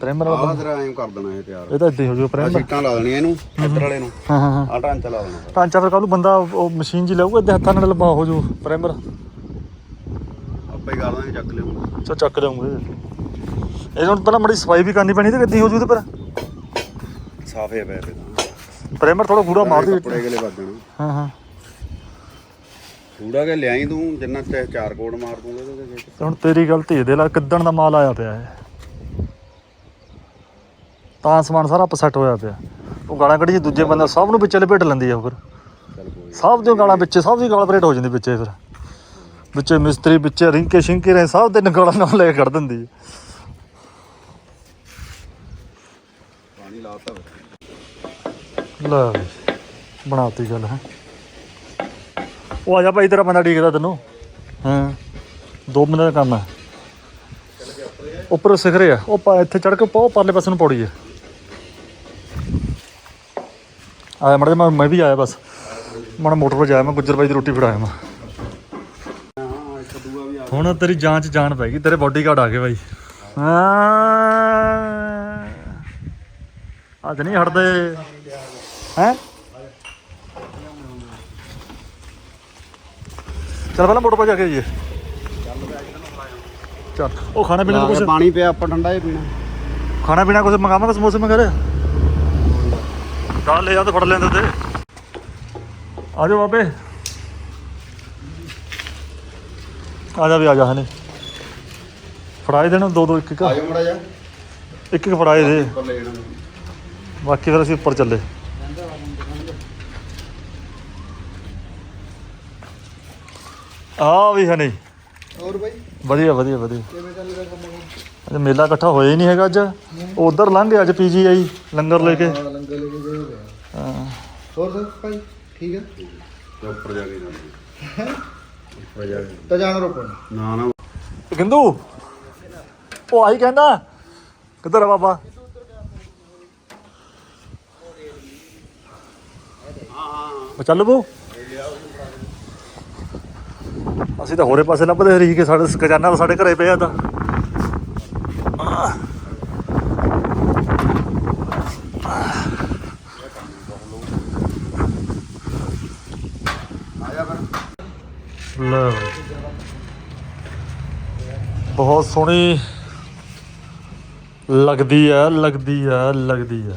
S1: ਪ੍ਰਾਈਮਰ
S3: ਆਹ ਤੇਰਾ ਐਂ ਕਰ ਦੇਣਾ ਇਹ ਤਿਆਰ।
S1: ਇਹ ਤਾਂ ਇੱਦਾਂ ਹੀ ਜੂ ਪ੍ਰਾਈਮਰ
S3: ਸੀਟਾਂ ਲਾ ਦੇਣੀਆਂ ਇਹਨੂੰ ਇੱਧਰ ਵਾਲੇ ਨੂੰ।
S1: ਹਾਂ ਹਾਂ ਹਾਂ।
S3: ਆ ਢਾਂਚਾ ਲਾ ਦੇਣਾ।
S1: ਟਾਂਚਾ ਫਿਰ ਕੱਲ ਨੂੰ ਬੰਦਾ ਉਹ ਮਸ਼ੀਨ ਜੀ ਲਾਊਗਾ ਇੱਦਾਂ ਹੱਥਾਂ ਨਾਲ ਲੰਬਾ ਹੋ ਜੂ ਪ੍ਰਾਈਮਰ
S3: ਆਪੇ ਕਰ ਦਾਂਗੇ ਚੱਕ ਲਿਆਉਂਗੇ
S1: ਚਾ ਚੱਕ ਲਿਆਉਂਗੇ। ਇਹ ਹੁਣ ਪਹਿਲਾਂ ਮੜੀ ਸਫ਼ਾਈ ਵੀ ਕਰਨੀ ਪੈਣੀ ਤੇ ਕਿੱਦਾਂ ਹੋ ਜੂ ਤੇ ਪਰ।
S3: ਸਾਫੇ ਪੈ ਤਾਂ।
S1: ਪ੍ਰਾਈਮਰ ਥੋੜਾ ਗੂੜਾ ਮਾਰ ਦੇ।
S3: ਕੱਪੜੇ ਗਲੇ ਵੱਜ ਜਾਣਾ।
S1: ਹਾਂ ਹਾਂ।
S3: ਥੂੜਾ ਕੇ ਲਿਆਈ ਤੂੰ? ਜਿੰਨਾ ਚਾਹੇ ਚਾਰ ਕੋਡ ਮਾਰ ਦੂੰਗਾ ਉਹਦੇ ਵਿੱਚ।
S1: ਤੇ ਹੁਣ ਤੇਰੀ ਗਲਤੀ ਹੈ ਦੇ ਲੈ ਕਿੱਦਣ ਦਾ ਮਾਲ ਆਇਆ ਪਿਆ ਹੈ ਤਾਂ ਸਮਾਨ ਸਾਰਾ ਅਪਸੈਟ ਹੋਇਆ ਪਿਆ। ਉਹ ਗਾਲਾਂ ਕੱਢੀ ਦੂਜੇ ਬੰਦੇ ਸਭ ਨੂੰ ਵਿੱਚੇ ਲਪੇਟ ਲੈਂਦੀ ਆ ਉਹ ਫਿਰ।
S3: ਚੱਲ ਕੋਈ
S1: ਸਭ ਦੀਆਂ ਗਾਲਾਂ ਵਿੱਚੇ ਸਭ ਦੀ ਗਾਲ ਪਰੇਟ ਹੋ ਜਾਂਦੀ ਵਿੱਚੇ ਫਿਰ। ਵਿੱਚੇ ਮਿਸਤਰੀ ਵਿੱਚੇ ਰਿੰਕੇ ਸ਼ਿੰਕੇ ਰਹੇ ਸਭ ਦੇ ਗਾਲਾਂ ਨਾਲ ਲੈ ਕੇ ਕੱਢ ਦਿੰਦੀ ਹੈ
S3: ਪਾਣੀ ਲਾਤਾ।
S1: ਲੈ ਬਈ, ਬਣਾਤੀ ਗੱਲ ਹੈ। ਉਹ ਆ ਜਾ ਭਾਈ, ਤੇਰਾ ਬੰਦਾ ਡੀਕਦਾ ਤੈਨੂੰ। ਹਾਂ, ਦੋ ਬੰਦੇ ਦਾ ਕੰਮ ਹੈ ਉੱਪਰ ਸਿਖਰੇ ਆ। ਉਹ ਇੱਥੇ ਚੜ ਕੇ ਪਾਓ, ਪਰਲੇ ਪਾਸੇ ਨੂੰ ਪੌੜੀ ਹੈ ਆਇਆ ਮੜੇ ਮੈਂ ਮੈਂ ਵੀ ਆਇਆ ਬਸ। ਮੜਾ ਮੋਟਰ 'ਤੇ ਜਾਇਆ ਮੈਂ, ਗੁੱਜਰ ਬਾਈ ਦੀ ਰੋਟੀ ਫੜਾਇਆ ਮੈਂ। ਹੁਣ ਤੇਰੀ ਜਾਂਚ ਜਾਣ ਪੈ ਗਈ, ਤੇਰੇ ਬਾਡੀਗਾਰਡ ਆ ਗਏ ਬਾਈ। ਹਾਂ। ਅੱਜ ਨਹੀਂ ਹਟਦੇ। ਹੈ? ਚਲ ਪਹਿਲਾਂ ਮੋਟਰ 'ਤੇ ਜਾ ਕੇ ਆਈਏ। ਚੱਲ। ਉਹ ਖਾਣਾ ਪੀਣਾ। ਕੁਝ
S3: ਪਾਣੀ ਪਿਆ ਆਪਾਂ ਠੰਡਾ ਹੀ ਪੀਣਾ।
S1: ਖਾਣਾ ਪੀਣਾ ਕੁਝ ਮੰਗਾਵਾਂਗੇ ਸਮੋਸੇ ਮੰਗਾ ਦਾਲ ਲੈ ਜਾ ਤੇ ਫੜ ਲੈਂਦੇ ਤੇ ਆ ਜਾਓ ਬਾਬੇ। ਆ ਜਾ ਵੀ ਆ ਜਾ ਹਨੇ। ਫੜਾਏ ਦੇਣ ਦੋ ਦੋ ਇੱਕ ਇੱਕ।
S3: ਆਜੋ ਮੜਾ ਜਾ
S1: ਇੱਕ ਇੱਕ ਫੜਾਏ ਦੇ। ਬਾਕੀ ਫਿਰ ਅਸੀਂ ਉੱਪਰ ਚੱਲੇ। ਆ ਵੀ ਹਨੇ।
S4: ਹੋਰ ਬਾਈ?
S1: ਵਧੀਆ ਵਧੀਆ ਵਧੀਆ।
S4: ਕਿਵੇਂ ਚੱਲ ਰਿਹਾ ਕੰਮ
S1: ਅੱਜ ਮੇਲਾ ਇਕੱਠਾ ਹੋਇਆ ਹੀ ਨਹੀਂ ਹੈਗਾ ਅੱਜ। ਉਧਰ ਲੰਘ ਗਿਆ ਅੱਜ ਪੀਜੀਆਈ ਲੰਗਰ ਲੈ ਕੇ।
S4: ਹਾਂ ਲੰਗਰ ਲੈ ਕੇ ਗਏ ਹੋਏ ਆ।
S1: ਹਾਂ।
S4: ਹੋਰ ਸਰ ਭਾਈ ਠੀਕ ਹੈ
S3: ਤੇ ਉੱਪਰ ਜਾ ਕੇ ਜਾਣਾ। ਉੱਪਰ ਜਾ ਕੇ।
S4: ਤਾਂ ਜਾਣਾ ਰੋਪਣ
S3: ਨਾ ਨਾ।
S1: ਗਿੰਦੂ ਉਹ ਆਈ ਕਹਿੰਦਾ ਕਿੱਧਰ ਆ ਬਾਬਾ? ਉਹ ਚੱਲ ਬੂ। ਅਸੀਂ ਤਾਂ ਹੋਰੇ ਪਾਸੇ ਲੱਭਦੇ ਰਹੀ ਕਿ ਸਾਡੇ ਖਜ਼ਾਨਾ ਤਾਂ ਸਾਡੇ ਘਰੇ ਪਿਆ ਤਾਂ।
S3: ਆ
S1: ਬਹੁਤ ਸੋਹਣੀ ਲੱਗਦੀ ਆ ਲੱਗਦੀ ਆ ਲੱਗਦੀ ਆ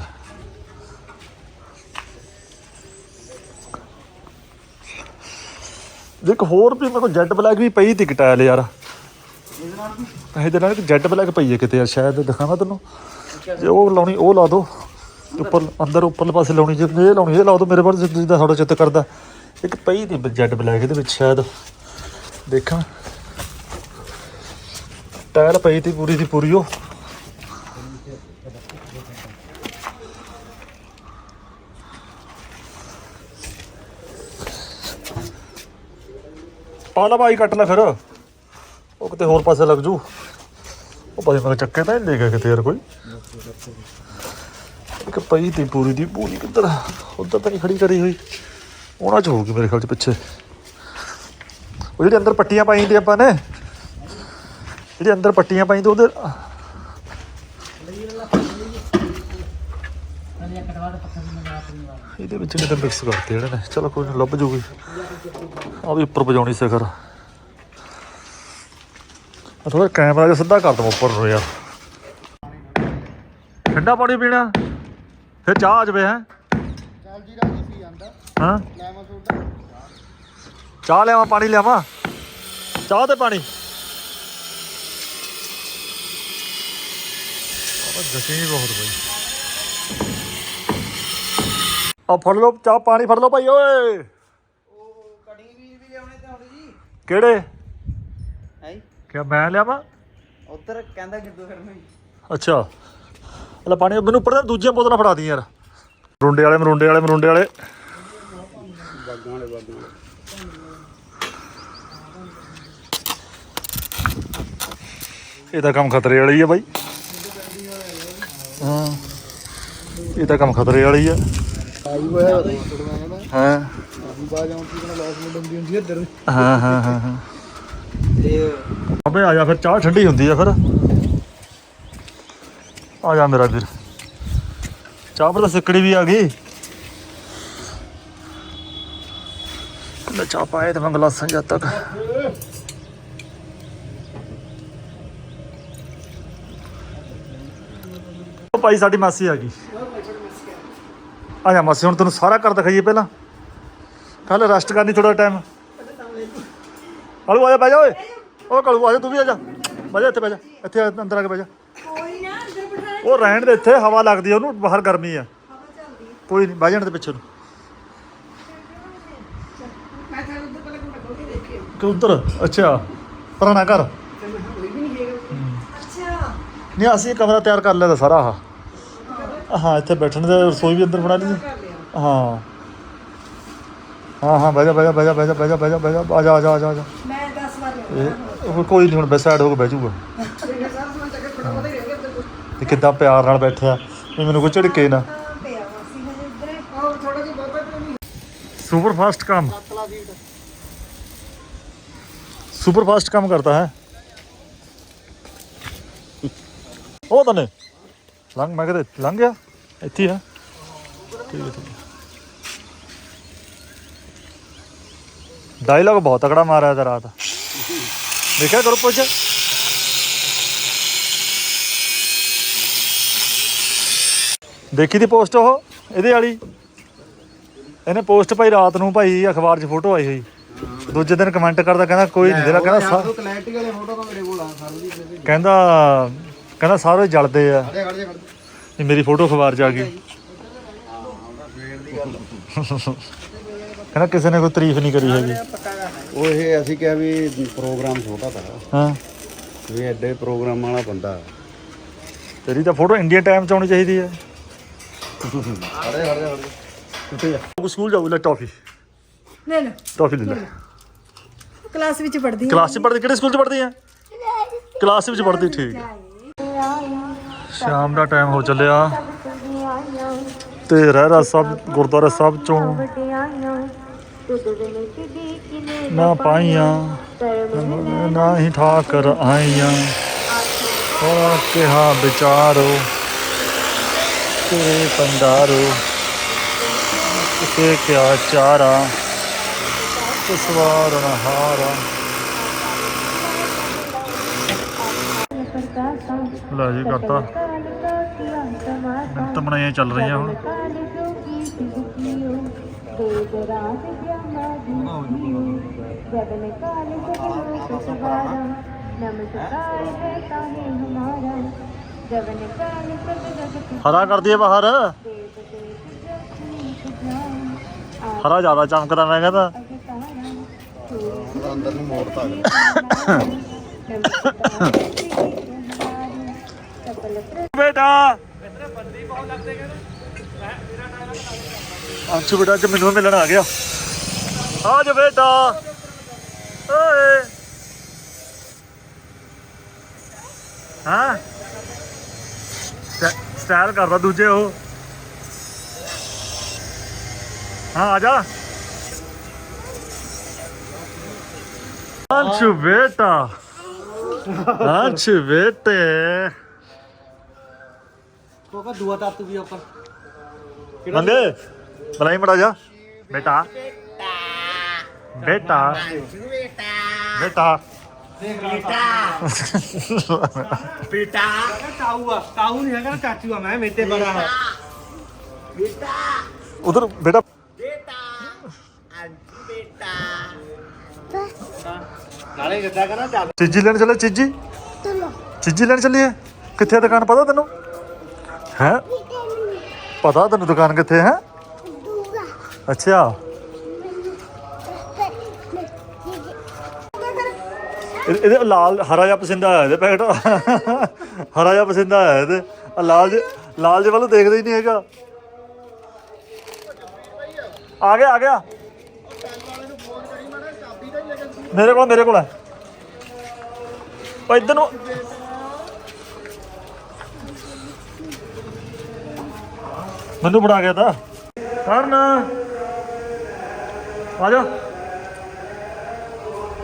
S1: ਇੱਕ ਹੋਰ ਵੀ ਮੇਰੇ ਕੋਲ ਜੈਟ ਬਲੈਕ ਵੀ ਪਈ ਤੀ ਟਾਇਲ ਯਾਰ। ਇਹਦੇ ਨਾਲ ਇੱਕ ਜੈਟ ਬਲੈਕ ਪਈ ਹੈ ਕਿਤੇ ਯਾਰ ਸ਼ਾਇਦ ਦਿਖਾਵਾਂ ਤੈਨੂੰ। ਜੇ ਉਹ ਲਾਉਣੀ ਉਹ ਲਾ ਦੋ। ਉੱਪਰ ਅੰਦਰ ਉੱਪਰਲੇ ਪਾਸੇ ਲਾਉਣੀ ਜੇ ਇਹ ਲਾਉਣੀ ਇਹ ਲਾ ਦੋ ਮੇਰੇ ਕੋਲ ਜਿੱਦਾਂ ਥੋੜਾ ਚਿੱਤ ਕਰਦਾ। ਇੱਕ ਪਈ ਤੀ ਜੈਟ ਬਲੈਕ ਇਹਦੇ ਵਿੱਚ ਸ਼ਾਇਦ। ਦੇਖਾਂ। ਟਾਇਲ ਪਈ ਤੀ ਪੂਰੀ ਦੀ ਪੂਰੀ ਉਹ। ਪਾ ਲਾ ਭਾਈ ਕੱਟ ਲੈ ਫਿਰ। ਉਹ ਕਿਤੇ ਹੋਰ ਪਾਸੇ ਲੱਗ ਜੂ। ਉਹ ਭਾਈ ਮੈਂ ਚੱਕੇ ਤਾਂ ਨਹੀਂ ਲੈ ਗਿਆ ਕਿਤੇ ਯਾਰ ਕੋਈ। ਇੱਕ ਪਈ ਤੀ ਪੂਰੀ ਦੀ ਪੂਰੀ ਕਿੱਧਰ? ਉੱਧਰ ਤਾਂ ਨਹੀਂ ਖੜੀ ਕਰੀ ਹੋਈ। ਉਹਨਾਂ ਚ ਹੋਊਗੀ ਮੇਰੇ ਖਿਆਲ ਚ ਪਿੱਛੇ। ਉਹ ਜਿਹੜੇ ਅੰਦਰ ਪੱਟੀਆਂ ਪਾਈ ਤੇ ਆਪਾਂ ਨੇ, ਜਿਹੜੀ ਅੰਦਰ ਪੱਟੀਆਂ ਪਾਈ ਤੇ ਉਹਦੇ ਇਹਦੇ ਵਿੱਚ ਕਿਤੇ ਮਿਕਸ ਕਰਤੇ ਜਿਹੜੇ ਨੇ। ਚਲੋ ਕੋਈ ਨਾ ਲੱਭ ਜੂਗੀ। ਆ ਵੀ ਉੱਪਰ ਵਜਾਉਣੀ ਸਿਖਰ। ਆ ਥੋੜਾ ਕੈਮਰਾ ਜਿਹਾ ਸਿੱਧਾ ਕਰ ਦਵਾਂ ਉੱਪਰ ਨੂੰ ਯਾਰ। ਠੰਡਾ ਪਾਣੀ ਪੀਣਾ? ਫਿਰ ਚਾਹ ਆ ਜਾਵੇ ਹੈ?
S4: ਚੱਲ ਜੀ ਰਾਜੀ ਪੀ ਜਾਂਦਾ।
S1: ਹਾਂ?
S4: ਲੈਮਨ ਸੋਡਾ
S1: ਚਾਹ ਲਿਆਵਾਂ ਪਾਣੀ ਲਿਆਵਾਂ ਚਾਹ ਤੇ ਪਾਣੀ। ਜਸ਼ੀਨ ਬਹੁਤ ਬਈ। ਆ ਫੜ ਲਓ ਚਾਹ ਪਾਣੀ ਫੜ ਲਓ ਭਾਈ ਓਏ।
S5: ਉਹ ਕੜੀ ਵੀ ਵੀ ਲਿਆਉਣੇ ਤੇ ਥੋੜੀ ਜੀ
S1: ਕਿਹੜੇ?
S5: ਹੈ?
S1: ਕਿਆ ਮੈਂ ਲਿਆਵਾਂ?
S5: ਉੱਧਰ ਕਹਿੰਦਾ ਕਿਦੋਂ ਫਿਰ ਮੈਂ
S1: ਅੱਛਾ। ਲੈ ਪਾਣੀ ਮੈਨੂੰ ਉੱਪਰ ਦੂਜੀਆਂ ਬੋਤਲਾਂ ਫੜਾ ਦੀ ਯਾਰ। ਮਰੁੰਡੇ ਵਾਲੇ ਮਰੁੰਡੇ ਵਾਲੇ ਮਰੁੰਡੇ ਵਾਲੇ
S3: ਬਾਗਾਂ ਵਾਲੇ ਬਾਗਾਂ ਵਾਲੇ।
S1: ਇਹ ਤਾਂ ਕੰਮ ਖਤਰੇ ਵਾਲੀ ਆ ਬਾਈ। ਹਾਂ। ਇਹ ਤਾਂ ਕੰਮ ਖਤਰੇ ਵਾਲੀ ਆ।
S4: ਆਈ ਹੋਇਆ ਮੋਟਰ ਮੈਂ ਕਹਿੰਦਾ
S1: ਹਾਂ।
S4: ਆਹੀ ਬਾਜ ਆਉਂਦੀ ਕਿ ਲੌਸਮੈਂਟ ਹੁੰਦੀ ਹੁੰਦੀ ਹੈ ਇੱਧਰ।
S1: ਹਾਂ ਹਾਂ ਹਾਂ ਹਾਂ।
S4: ਤੇ
S1: ਅਬੇ ਆ ਜਾ ਫਿਰ ਚਾਹ ਠੰਡੀ ਹੁੰਦੀ ਆ ਫਿਰ। ਆ ਜਾ ਮੇਰਾ ਵੀਰ। ਚਾਹ ਪਰ ਤਾਂ ਸਿੱਕੜੀ ਵੀ ਆ ਗਈ। ਲੈ ਚਾਹ ਪਾਏ ਤੇ ਗਲਾਸਾਂ ਜਦ ਤੱਕ। ਉਹ ਭਾਈ ਸਾਡੀ ਮਾਸੀ ਆ ਗਈ। ਆ ਜਾ ਮਾਸੀ ਹੁਣ ਤੈਨੂੰ ਸਾਰਾ ਘਰ ਦਿਖਾਈਏ ਪਹਿਲਾਂ। ਪਹਿਲਾਂ ਰੈਸਟ ਕਰਨੀ ਥੋੜਾ ਟਾਈਮ ਹਲੋ ਆ ਜਾ ਬਹਿ ਜਾ ਓਏ। ਓ ਕਲੂ ਆ ਜਾ ਤੂੰ ਵੀ ਆ ਜਾ। ਬਹਿ ਜਾ ਇੱਥੇ ਬਹਿ ਜਾ। ਇੱਥੇ ਆ, ਅੰਦਰ ਆ ਕੇ ਬਹਿ ਜਾ।
S5: ਕੋਈ ਨਾ ਅੰਦਰ
S1: ਉਹ ਰਹਿਣ ਦੇ ਇੱਥੇ ਹਵਾ ਲੱਗਦੀ ਆ ਉਹਨੂੰ ਬਾਹਰ ਗਰਮੀ ਆ। ਕੋਈ ਨਹੀਂ ਬਹਿ ਜਾਣ ਦੇ ਪਿੱਛੇ ਨੂੰ।
S5: ਮੈਂ ਤਾਂ ਉੱਧਰ ਪਹਿਲਾਂ ਕੋਈ ਖੋਲ ਕੇ ਦੇਖੇ
S1: ਕਿ ਉੱਧਰ? ਅੱਛਾ ਪੁਰਾਣਾ ਘਰ।
S5: ਅੱਛਾ।
S1: ਨਹੀਂ ਅਸੀਂ ਕਮਰਾ ਤਿਆਰ ਕਰ ਲਿਆ ਤਾ ਸਾਰਾ ਆਹ। ਹਾਂ ਇੱਥੇ ਬੈਠਣ ਦੇ ਰਸੋਈ ਵੀ ਅੰਦਰ ਬਣਾ ਲਈ ਸੀ। ਹਾਂ ਹਾਂ ਹਾਂ ਬਹਿ ਜਾ ਬਹਿ ਜਾ ਬਹਿ ਜਾ ਬਹਿ ਜਾ ਬਹਿ ਜਾ ਬਹਿ ਜਾ ਬਹਿ ਜਾ ਆ ਜਾ ਆ ਜਾ ਆ ਜਾ ਆ ਜਾ
S5: ਮੈਂ 10 ਵਾਰ ਲਿਆ
S1: ਇਹ ਉਹ ਕੋਈ ਨਹੀਂ ਹੁਣ ਬੈ ਸਾਈਡ ਹੋ ਕੇ ਬਹਿ ਜਾਊਗਾ ਤੇ ਕਿੱਦਾਂ ਪਿਆਰ ਨਾਲ ਬੈਠਿਆ ਵੀ ਮੈਨੂੰ ਕੋਈ ਝਿੜਕੇ ਨਾ
S5: ਪਿਆ ਵਾਸੀ ਹਜੇ ਇੱਧਰ
S1: सुपर फास्ट काम सुपर फास्ट काम करता है ਉਹ ਤਾਂ ਨੇ ਲੰਘ ਮੈਂ ਕਿਤੇ ਲੰਘ ਗਿਆ। ਇੱਥੇ ਆ ਠੀਕ ਹੈ ਠੀਕ ਹੈ ਡਾਇਲੌਗ ਬਹੁਤ ਤਕੜਾ ਮਾਰਿਆ ਤੇ ਰਾਤ। ਦੇਖਿਆ ਕਰੋ ਪੁੱਛ। ਦੇਖੀ ਦੀ ਪੋਸਟ ਉਹ ਇਹਦੇ ਵਾਲੀ। ਇਹਨੇ ਪੋਸਟ ਪਾਈ ਰਾਤ ਨੂੰ ਭਾਈ ਅਖਬਾਰ 'ਚ ਫੋਟੋ ਆਈ ਹੋਈ। ਦੂਜੇ ਦਿਨ ਕਮੈਂਟ ਕਰਦਾ ਕਹਿੰਦਾ ਕੋਈ ਨਹੀਂ ਦੇਣਾ ਕਹਿੰਦਾ ਸਾ-
S4: ਕਲੈਰਿਟੀ ਵਾਲੇ ਫੋਟੋ ਤਾਂ ਮੇਰੇ ਕੋਲ ਆ ਸਾਰੂ ਦੀ ਖੜੇ
S1: ਕਹਿੰਦਾ ਕਹਿੰਦਾ ਸਾਰੇ ਜਲਦੇ ਆ।
S4: ਖੜੇ ਖੜੇ
S1: ਇਹ ਮੇਰੀ ਫੋਟੋ ਅਖਬਾਰ 'ਚ ਆ ਗਈ ਕਹਿੰਦਾ ਕਿਸੇ ਨੇ ਕੋਈ ਤਾਰੀਫ ਨਹੀਂ ਕਰੀ ਹੈਗੀ।
S3: ਉਹ ਇਹ ਅਸੀਂ ਕਿਹਾ ਵੀ ਪ੍ਰੋਗਰਾਮ ਛੋਟਾ ਤਾ।
S1: ਹਾਂ।
S3: ਵੀ ਐਡੇ ਪ੍ਰੋਗਰਾਮ ਵਾਲਾ ਬੰਦਾ।
S1: ਤੇਰੀ ਤਾਂ ਫੋਟੋ ਇੰਡੀਆ ਟਾਈਮ 'ਚ ਆਉਣੀ ਚਾਹੀਦੀ ਹੈ
S3: ਖੜੇ ਖੜੇ
S1: ਕਿੱਥੇ ਜਾ ਉਹ ਸਕੂਲ ਜਾਊ ਲੈ ਟੌਫੀ।
S5: ਲੈ
S1: ਟੌਫੀ ਲੈ ਲੈ।
S5: ਕਲਾਸ ਵਿੱਚ ਪੜ੍ਹਦੀ
S1: ਕਲਾਸ 'ਚ ਪੜ੍ਹਦੀ ਕਿਹੜੇ ਸਕੂਲ 'ਚ ਪੜ੍ਹਦੀ ਆ? ਕਲਾਸ ਵਿੱਚ ਪੜ੍ਹਦੀ ਠੀਕ ਹੈ ਸ਼ਾਮ ਦਾ ਟਾਈਮ ਹੋ ਚੱਲਿਆ। ਤੇ ਰਹਿਰਾ ਸਾਹਿਬ, ਗੁਰਦੁਆਰਾ ਸਾਹਿਬ ਚੋਂ ਨਾ ਪਾਈਆਂ, ਨਾ ਹੀ ਠਾਕਰ ਆਈਆਂ। ਉਹ ਕਿਹਾ ਵਿਚਾਰੋ, ਤੇਰੇ ਪੰਡਾਰੋ ਕਿਸੇ ਕਿਆ ਚਾਰਾ ਕੁਸਵਾਰ ਹਾਰਾ। ਲੈ ਜੀ ਕਰਤਾ। ਮਿੰਟ ਬਣਾਈਆਂ ਚੱਲ ਰਹੀਆਂ ਹੁਣ। ਹਰਾ ਕਰਦੀ ਹੈ ਬਾਹਰ। ਹਰਾ ਜ਼ਿਆਦਾ ਚਮਕਦਾ ਮੈਂ ਕਹਿੰਦਾ।
S3: ਅੰਦਰ ਨੂੰ ਮੋੜਤਾ।
S1: ਬੇਟਾ ਅੰਸ਼ੂ ਬੇਟਾ ਅੱਜ ਮੈਨੂੰ ਮਿਲਣ ਆ ਗਿਆ ਆ ਜਾ ਬੇਟਾ ਓਏ ਹਾਂ ਸਟੈ- ਸਟਾਈਲ ਕਰਦਾ ਦੂਜੇ ਉਹ ਹਾਂ ਆ ਜਾ ਅੰਸ਼ੂ ਬੇਟਾ ਅੰਸ਼ੂ ਬੇਟੇ
S4: ਕੋਕਾ ਦੁਆ ਤੱਤ ਵੀ ਉੱਪਰ
S1: ਮੰਗੇ ਬਲਾਈ ਮੜਾ ਜਾ ਬੇਟਾ। ਬੇਟਾ। ਬੇਟਾ।
S4: ਕਾਊ ਆ। ਕਾਊ ਨਹੀਂ ਹੈਗਾ ਚਾਚੂ ਆ। ਮੈਂ ਮੇਤੇ ਬੜਾ ਹੈ
S1: ਉਧਰ ਬੇਟਾ।
S4: ਨਾਲੇ ਗੱਦਾ ਕਰਾਂ ਚੱਲ।
S1: ਚੀਜੀ ਲੈਣ ਚੱਲੇ ਚੀਜੀ? ਚੀਜੀ ਲੈਣ ਚੱਲੀਏ? ਕਿੱਥੇ ਆ ਦੁਕਾਨ ਪਤਾ ਤੈਨੂੰ? ਹੈ? ਪਤਾ ਤੈਨੂੰ ਦੁਕਾਨ ਕਿੱਥੇ ਹੈ? ਅੱਛਾ। ਇਹ- ਇਹਦੇ ਲਾਲ ਹਰਾ ਜਿਹਾ ਪਸੰਦ ਆਇਆ ਇਹਦੇ ਪੈਕਟ। ਹਰਾ ਜਿਹਾ ਪਸੰਦ ਆਇਆ ਇਹਦੇ। ਆਹ ਲਾਲ ਜਿ- ਲਾਲ ਜਿਹੇ ਵੱਲ ਦੇਖਦਾ ਹੀ ਨਹੀਂ ਹੈਗਾ। ਆ ਗਿਆ ਆ ਗਿਆ। ਮੇਰੇ ਕੋਲ ਮੇਰੇ ਕੋਲ ਹੈ। ਉਹ ਇੱਧਰ ਨੂੰ ਮੈਨੂੰ ਬਣਾ ਗਿਆ ਤਾਂ। ਕਰਨ। ਆ ਜਾ।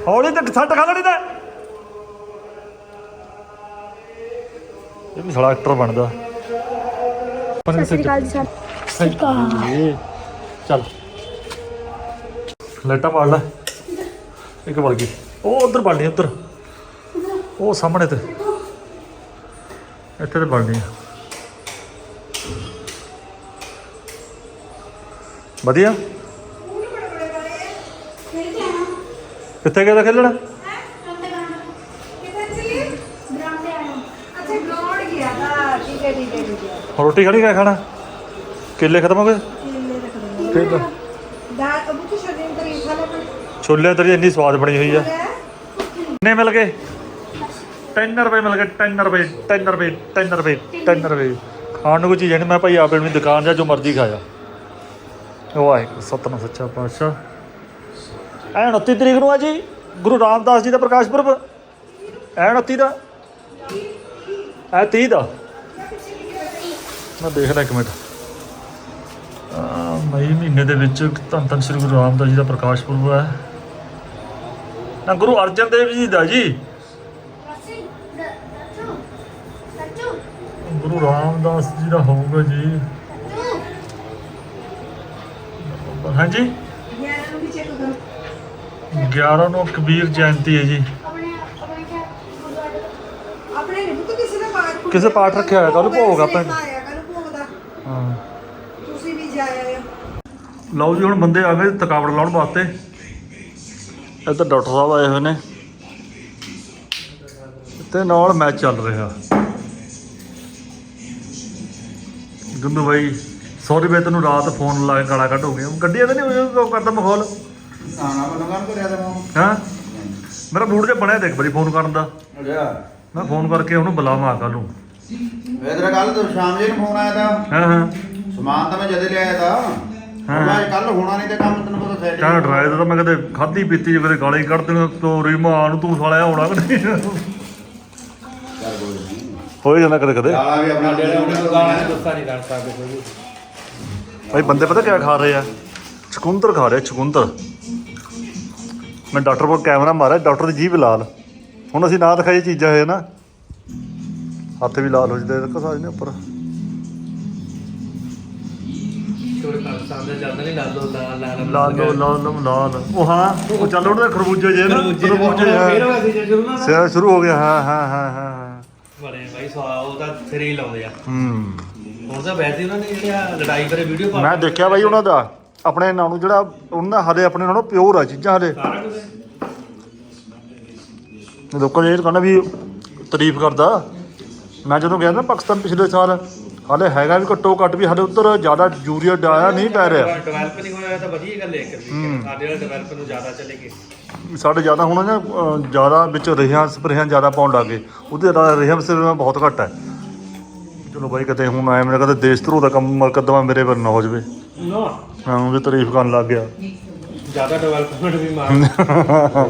S1: ਹੌਲੀ ਤੇ ਛੱਡ ਖਾ ਲੈਣੀ ਤਾਂ। ਇਹ ਵੀ ਸਾਲਾ ਐਕਟਰ ਬਣਦਾ। ਸਤਿ ਸ਼੍ਰੀ ਅਕਾਲ ਜੀ ਸਰ। ਚੱਲ। ਲਾਈਟਾਂ ਮਾਰ ਲੈ। ਇੱਕ ਬਲ ਗਈ। ਉਹ ਉਧਰ ਬਣਨੀ ਉਧਰ। ਉਹ ਸਾਹਮਣੇ ਤੇ। ਇੱਥੇ ਤੇ ਬਣਨੀ ਆ ਵਧੀਆ। ਕਿੱਥੇ ਗਿਆ ਤਾ ਖੇਲਣ?
S5: ਕਿੱਥੇ ਹੈ
S1: ਰੋਟੀ ਖਾਣੀ ਕਿਆ ਖਾਣਾ? ਕੇਲੇ ਖਤਮ ਹੋ ਗਏ?
S5: ਕਿੰਨੇ ਰੱਖ ਦੋ ਅਬੂ ਕੀ ਸ਼ਰੀਨ ਤਰੀਫ ਵਾਲਾ
S1: ਛੋਲੇ ਤੇਰੀ ਇੰਨੀ ਸਵਾਦ ਬਣੀ ਹੋਈ ਆ। ਕਿੰਨੇ ਮਿਲ ਗਏ? 10 ਰੁਪਏ ਮਿਲ ਗਏ 10 ਰੁਪਏ 10 ਰੁਪਏ 10 ਰੁਪਏ 10 ਰੁਪਏ। ਖਾਣ ਨੂੰ ਕੋਈ ਚੀਜ਼ ਨਹੀਂ ਮੈਂ ਭਾਈ ਆਪੇ ਆਪਣੀ ਦੁਕਾਨ ਜਾ ਜੋ ਮਰਜ਼ੀ ਖਾਇਆ ਵਾਹਿਗੁਰੂ ਸਤਨਾਮ ਸੱਚਾ ਪਾਤਸ਼ਾਹ। ਐ 29 ਤਰੀਕ ਨੂੰ ਆ ਜੀ ਗੁਰੂ ਰਾਮਦਾਸ ਜੀ ਦਾ ਪ੍ਰਕਾਸ਼ ਪੁਰਬ। ਐ 29 ਦਾ। ਐ 30 ਦਾ। ਮੈਂ ਦੇਖਦਾ ਇੱਕ ਮਿੰਟ। ਮਈ ਮਹੀਨੇ ਦੇ ਵਿੱਚ ਧੰਨ ਧੰਨ ਸ੍ਰੀ ਗੁਰੂ ਰਾਮਦਾਸ ਜੀ ਦਾ ਪ੍ਰਕਾਸ਼ ਪੁਰਬ ਹੈ ਨਾ ਗੁਰੂ ਅਰਜਨ ਦੇਵ ਜੀ ਦਾ ਜੀ। ਗੁਰੂ ਰਾਮਦਾਸ ਜੀ ਦਾ ਹੋਊਗਾ ਜੀ। ਹਾਂਜੀ?
S5: ਯਾਰ ਨੂੰ ਵੀ ਚੈੱਕ ਕਰੋ
S1: 11 ਨੂੰ ਕਬੀਰ ਜਯੰਤੀ ਹੈ ਜੀ।
S5: ਆਪਣੇ ਨਹੀਂ ਪੁੱਤ ਕਿਸੇ ਦਾ ਪਾਠ
S1: ਕਿਸੇ ਪਾਠ ਰੱਖਿਆ ਹੋਇਆ, ਕੱਲ੍ਹ ਭੋਗ ਆ ਪਿੰਡ।
S5: ਕੱਲ ਭੋਗ ਦਾ
S1: ਹਾਂ।
S5: ਤੁਸੀਂ ਵੀ ਜਾਇਆ
S1: ਲਓ ਜੀ ਹੁਣ ਬੰਦੇ ਆ ਗਏ ਥਕਾਵਟ ਲਾਉਣ ਵਾਸਤੇ। ਇੱਧਰ ਡਾਕਟਰ ਸਾਹਿਬ ਆਏ ਹੋਏ ਨੇ। ਤੇ ਨਾਲ ਮੈਚ ਚੱਲ ਰਿਹਾ। ਗੁੰਦੂ ਬਾਈ। ਸੌਰੀ ਬਈ ਤੈਨੂੰ ਰਾਤ ਫੋਨ ਲਾ ਕੇ ਗਾਲਾਂ ਕੱਢ ਹੋ ਗਈਆਂ। ਗੱਡੀਆਂ ਤਾਂ ਨਹੀਂ ਹੋਈ ਉਹ ਕਰਦਾ ਮਖੌਲ
S3: ਨਾ ਨਾ ਬੰਦਾ ਕੰਮ ਕਰਿਆ ਤਾਂ
S1: ਹਾਂ? ਮੇਰਾ ਮੂਡ ਤੇ ਬਣਿਆ ਦੇਖ ਬੜੀ ਫੋਨ ਕਰਨ ਦਾ।
S3: ਅੱਛਾ।
S1: ਮੈਂ ਫੋਨ ਕਰਕੇ ਉਹਨੂੰ ਬੁਲਾਵਾਂ ਕੱਲ ਨੂੰ।
S3: ਵੇ ਤੇਰਾ ਕੱਲ ਤੋਂ ਸ਼ਾਮ ਜੇ ਨੂੰ ਫੋਨ ਆਇਆ ਤਾਂ।
S1: ਹਾਂ ਹਾਂ।
S3: ਸਮਾਨ ਤਾਂ ਮੈਂ ਜਦੇ ਲਿਆਇਆ ਤਾਂ।
S1: ਹਾਂ।
S3: ਮੈਂ ਕੱਲ ਹੋਣਾ ਨਹੀਂ ਤੇ ਕੰਮ ਤੈਨੂੰ ਪਤਾ ਸੈਟ
S1: ਕਹਿੰਦਾ ਡਰਾਏ ਤਾਂ ਮੈਂ ਕਦੇ ਖਾਧੀ ਪੀਤੀ ਜੇ ਕਦੇ ਗਾਲੀ ਕੱਢ ਦੇਣਾ ਤੋਰੀ ਮਾਂ ਨੂੰ ਤੂੰ ਸਾਲਿਆ ਹੋਣਾ ਕਿ ਨਹੀਂ?
S3: ਚੱਲ ਕੋਈ ਨਹੀਂ।
S1: ਹੋ ਹੀ ਜਾਂਦਾ ਕਦੇ ਕਦੇ
S3: ਕਾਲਾ ਵੀ ਆਪਣਾ
S4: ਗੁੱਸਾ ਨਹੀਂ ਕਰ ਸਕਦੇ ਕੋਈ।
S1: ਭਾਈ ਬੰਦੇ ਪਤਾ ਕਿਆ ਖਾ ਰਹੇ ਆ? ਚਕੁੰਦਰ ਖਾ ਰਹੇ ਚਕੁੰਦਰ ਮੈਂ ਡਾਕਟਰ ਕੋਲ ਕੈਮਰਾ ਮਾਰਿਆ ਡਾਕਟਰ ਦੀ ਜੀਭ ਲਾਲ। ਹੁਣ ਅਸੀਂ ਨਾ ਦਿਖਾਈ ਚੀਜ਼ਾਂ ਹੈ ਨਾ। ਹੱਥ ਵੀ ਲਾਲ ਹੋ ਜਾਂਦੇ ਨੇ ਕਸਾ ਨੇ ਉੱਪਰ।
S4: ਥੋੜੇ ਪਾਕਿਸਤਾਨ ਦੇ ਚੱਲਦੇ ਨਹੀਂ ਲਾਲੋ ਲਾਲ ਲਾਲ
S1: ਲਾਲ ਲਾਲ। ਲਾਲ ਲਾਲ ਉਹ ਹਾਂ ਉਹ ਚੱਲ ਉਹਨਾਂ ਦੇ ਖਰਬੂਜੇ ਜੇ ਨਾ ਖਰਬੂਜੇ ਹਾਂ
S4: ਸ਼ੁਰੂ
S1: ਸ਼ੁਰੂ ਹੋ ਗਿਆ ਹਾਂ ਹਾਂ ਹਾਂ ਹਾਂ ਹਾਂ।
S4: ਬੜੇ ਭਾਈ ਸਵਾ ਉਹ ਤਾਂ ਸਿਰੇ ਹੀ ਲਾਉਂਦੇ ਆ।
S1: ਹੂੰ।
S4: ਹੁਣ ਤਾਂ ਵੈਸੇ ਉਹਨਾਂ ਨੇ ਜਿਹੜਾ ਲੜਾਈ ਕਰੇ ਵੀਡੀਓ ਪਾ
S1: ਮੈਂ ਦੇਖਿਆ ਬਾਈ ਉਹਨਾਂ ਦਾ ਆਪਣੇ ਨਾਲੋਂ ਜਿਹੜਾ ਉਹਨਾਂ ਦਾ ਹਲੇ ਆਪਣੇ ਨਾਲੋਂ ਪਿਓਰ ਆ ਚੀਜ਼ਾਂ ਹਲੇ।
S4: ਸਾਰਾ ਕੁਝ
S1: ਲੋਕਾਂ ਨੇ ਇਹ ਕਹਿੰਦਾ ਵੀ ਤਾਰੀਫ ਕਰਦਾ। ਮੈਂ ਜਦੋਂ ਗਿਆ ਨਾ ਪਾਕਿਸਤਾਨ ਪਿਛਲੇ ਸਾਲ ਹਾਲੇ ਹੈਗਾ ਵੀ ਘੱਟੋ ਘੱਟ ਵੀ ਹਾਲੇ ਉੱਧਰ ਜ਼ਿਆਦਾ ਯੂਰੀਆ ਡਾਇਆ ਨਹੀਂ ਪੈ ਰਿਹਾ।
S4: ਡਿਵੈਲਪ ਨਹੀਂ ਹੋਇਆ ਤਾਂ ਵਧੀਆ ਗੱਲ ਹੈ ਇੱਕ ਤਰੀਕੇ ਸਾਡੇ ਵਾਲਾ ਡਿਵੈਲਪ ਨੂੰ ਜ਼ਿਆਦਾ ਚੱਲੇਗੇ।
S1: ਸਾਡੇ ਜ਼ਿਆਦਾ ਹੁਣ ਨਾ ਜ਼ਿਆਦਾ ਵਿੱਚ ਰੇਹਾਂ ਸਪਰੇਹਾਂ ਜ਼ਿਆਦਾ ਪਾਉਣ ਲੱਗੇ ਉਹਦੇ ਨਾਲ ਰੇਹਾਂ ਸਪਰੇਹਾਂ ਬਹੁਤ ਘੱਟ ਹੈ। ਚਲੋ ਬਾਈ ਕਦੇ ਹੁਣ ਆਇਆ ਮੇਰੇ ਕਦੇ ਦੇਸ਼ ਧਰੋ ਦਾ ਕੰਮ ਕਦਮ ਮੇਰੇ ਪਰ ਨਾ ਹੋ ਜਾਵੇ।
S4: ਨਾ।
S1: ਹਾਂ ਉਹਦੀ ਤਾਰੀਫ ਕਰਨ ਲੱਗ ਗਿਆ।
S4: ਜ਼ਿਆਦਾ ਡਿਵੈਲਪਮੈਂਟ ਵੀ ਮਾਰ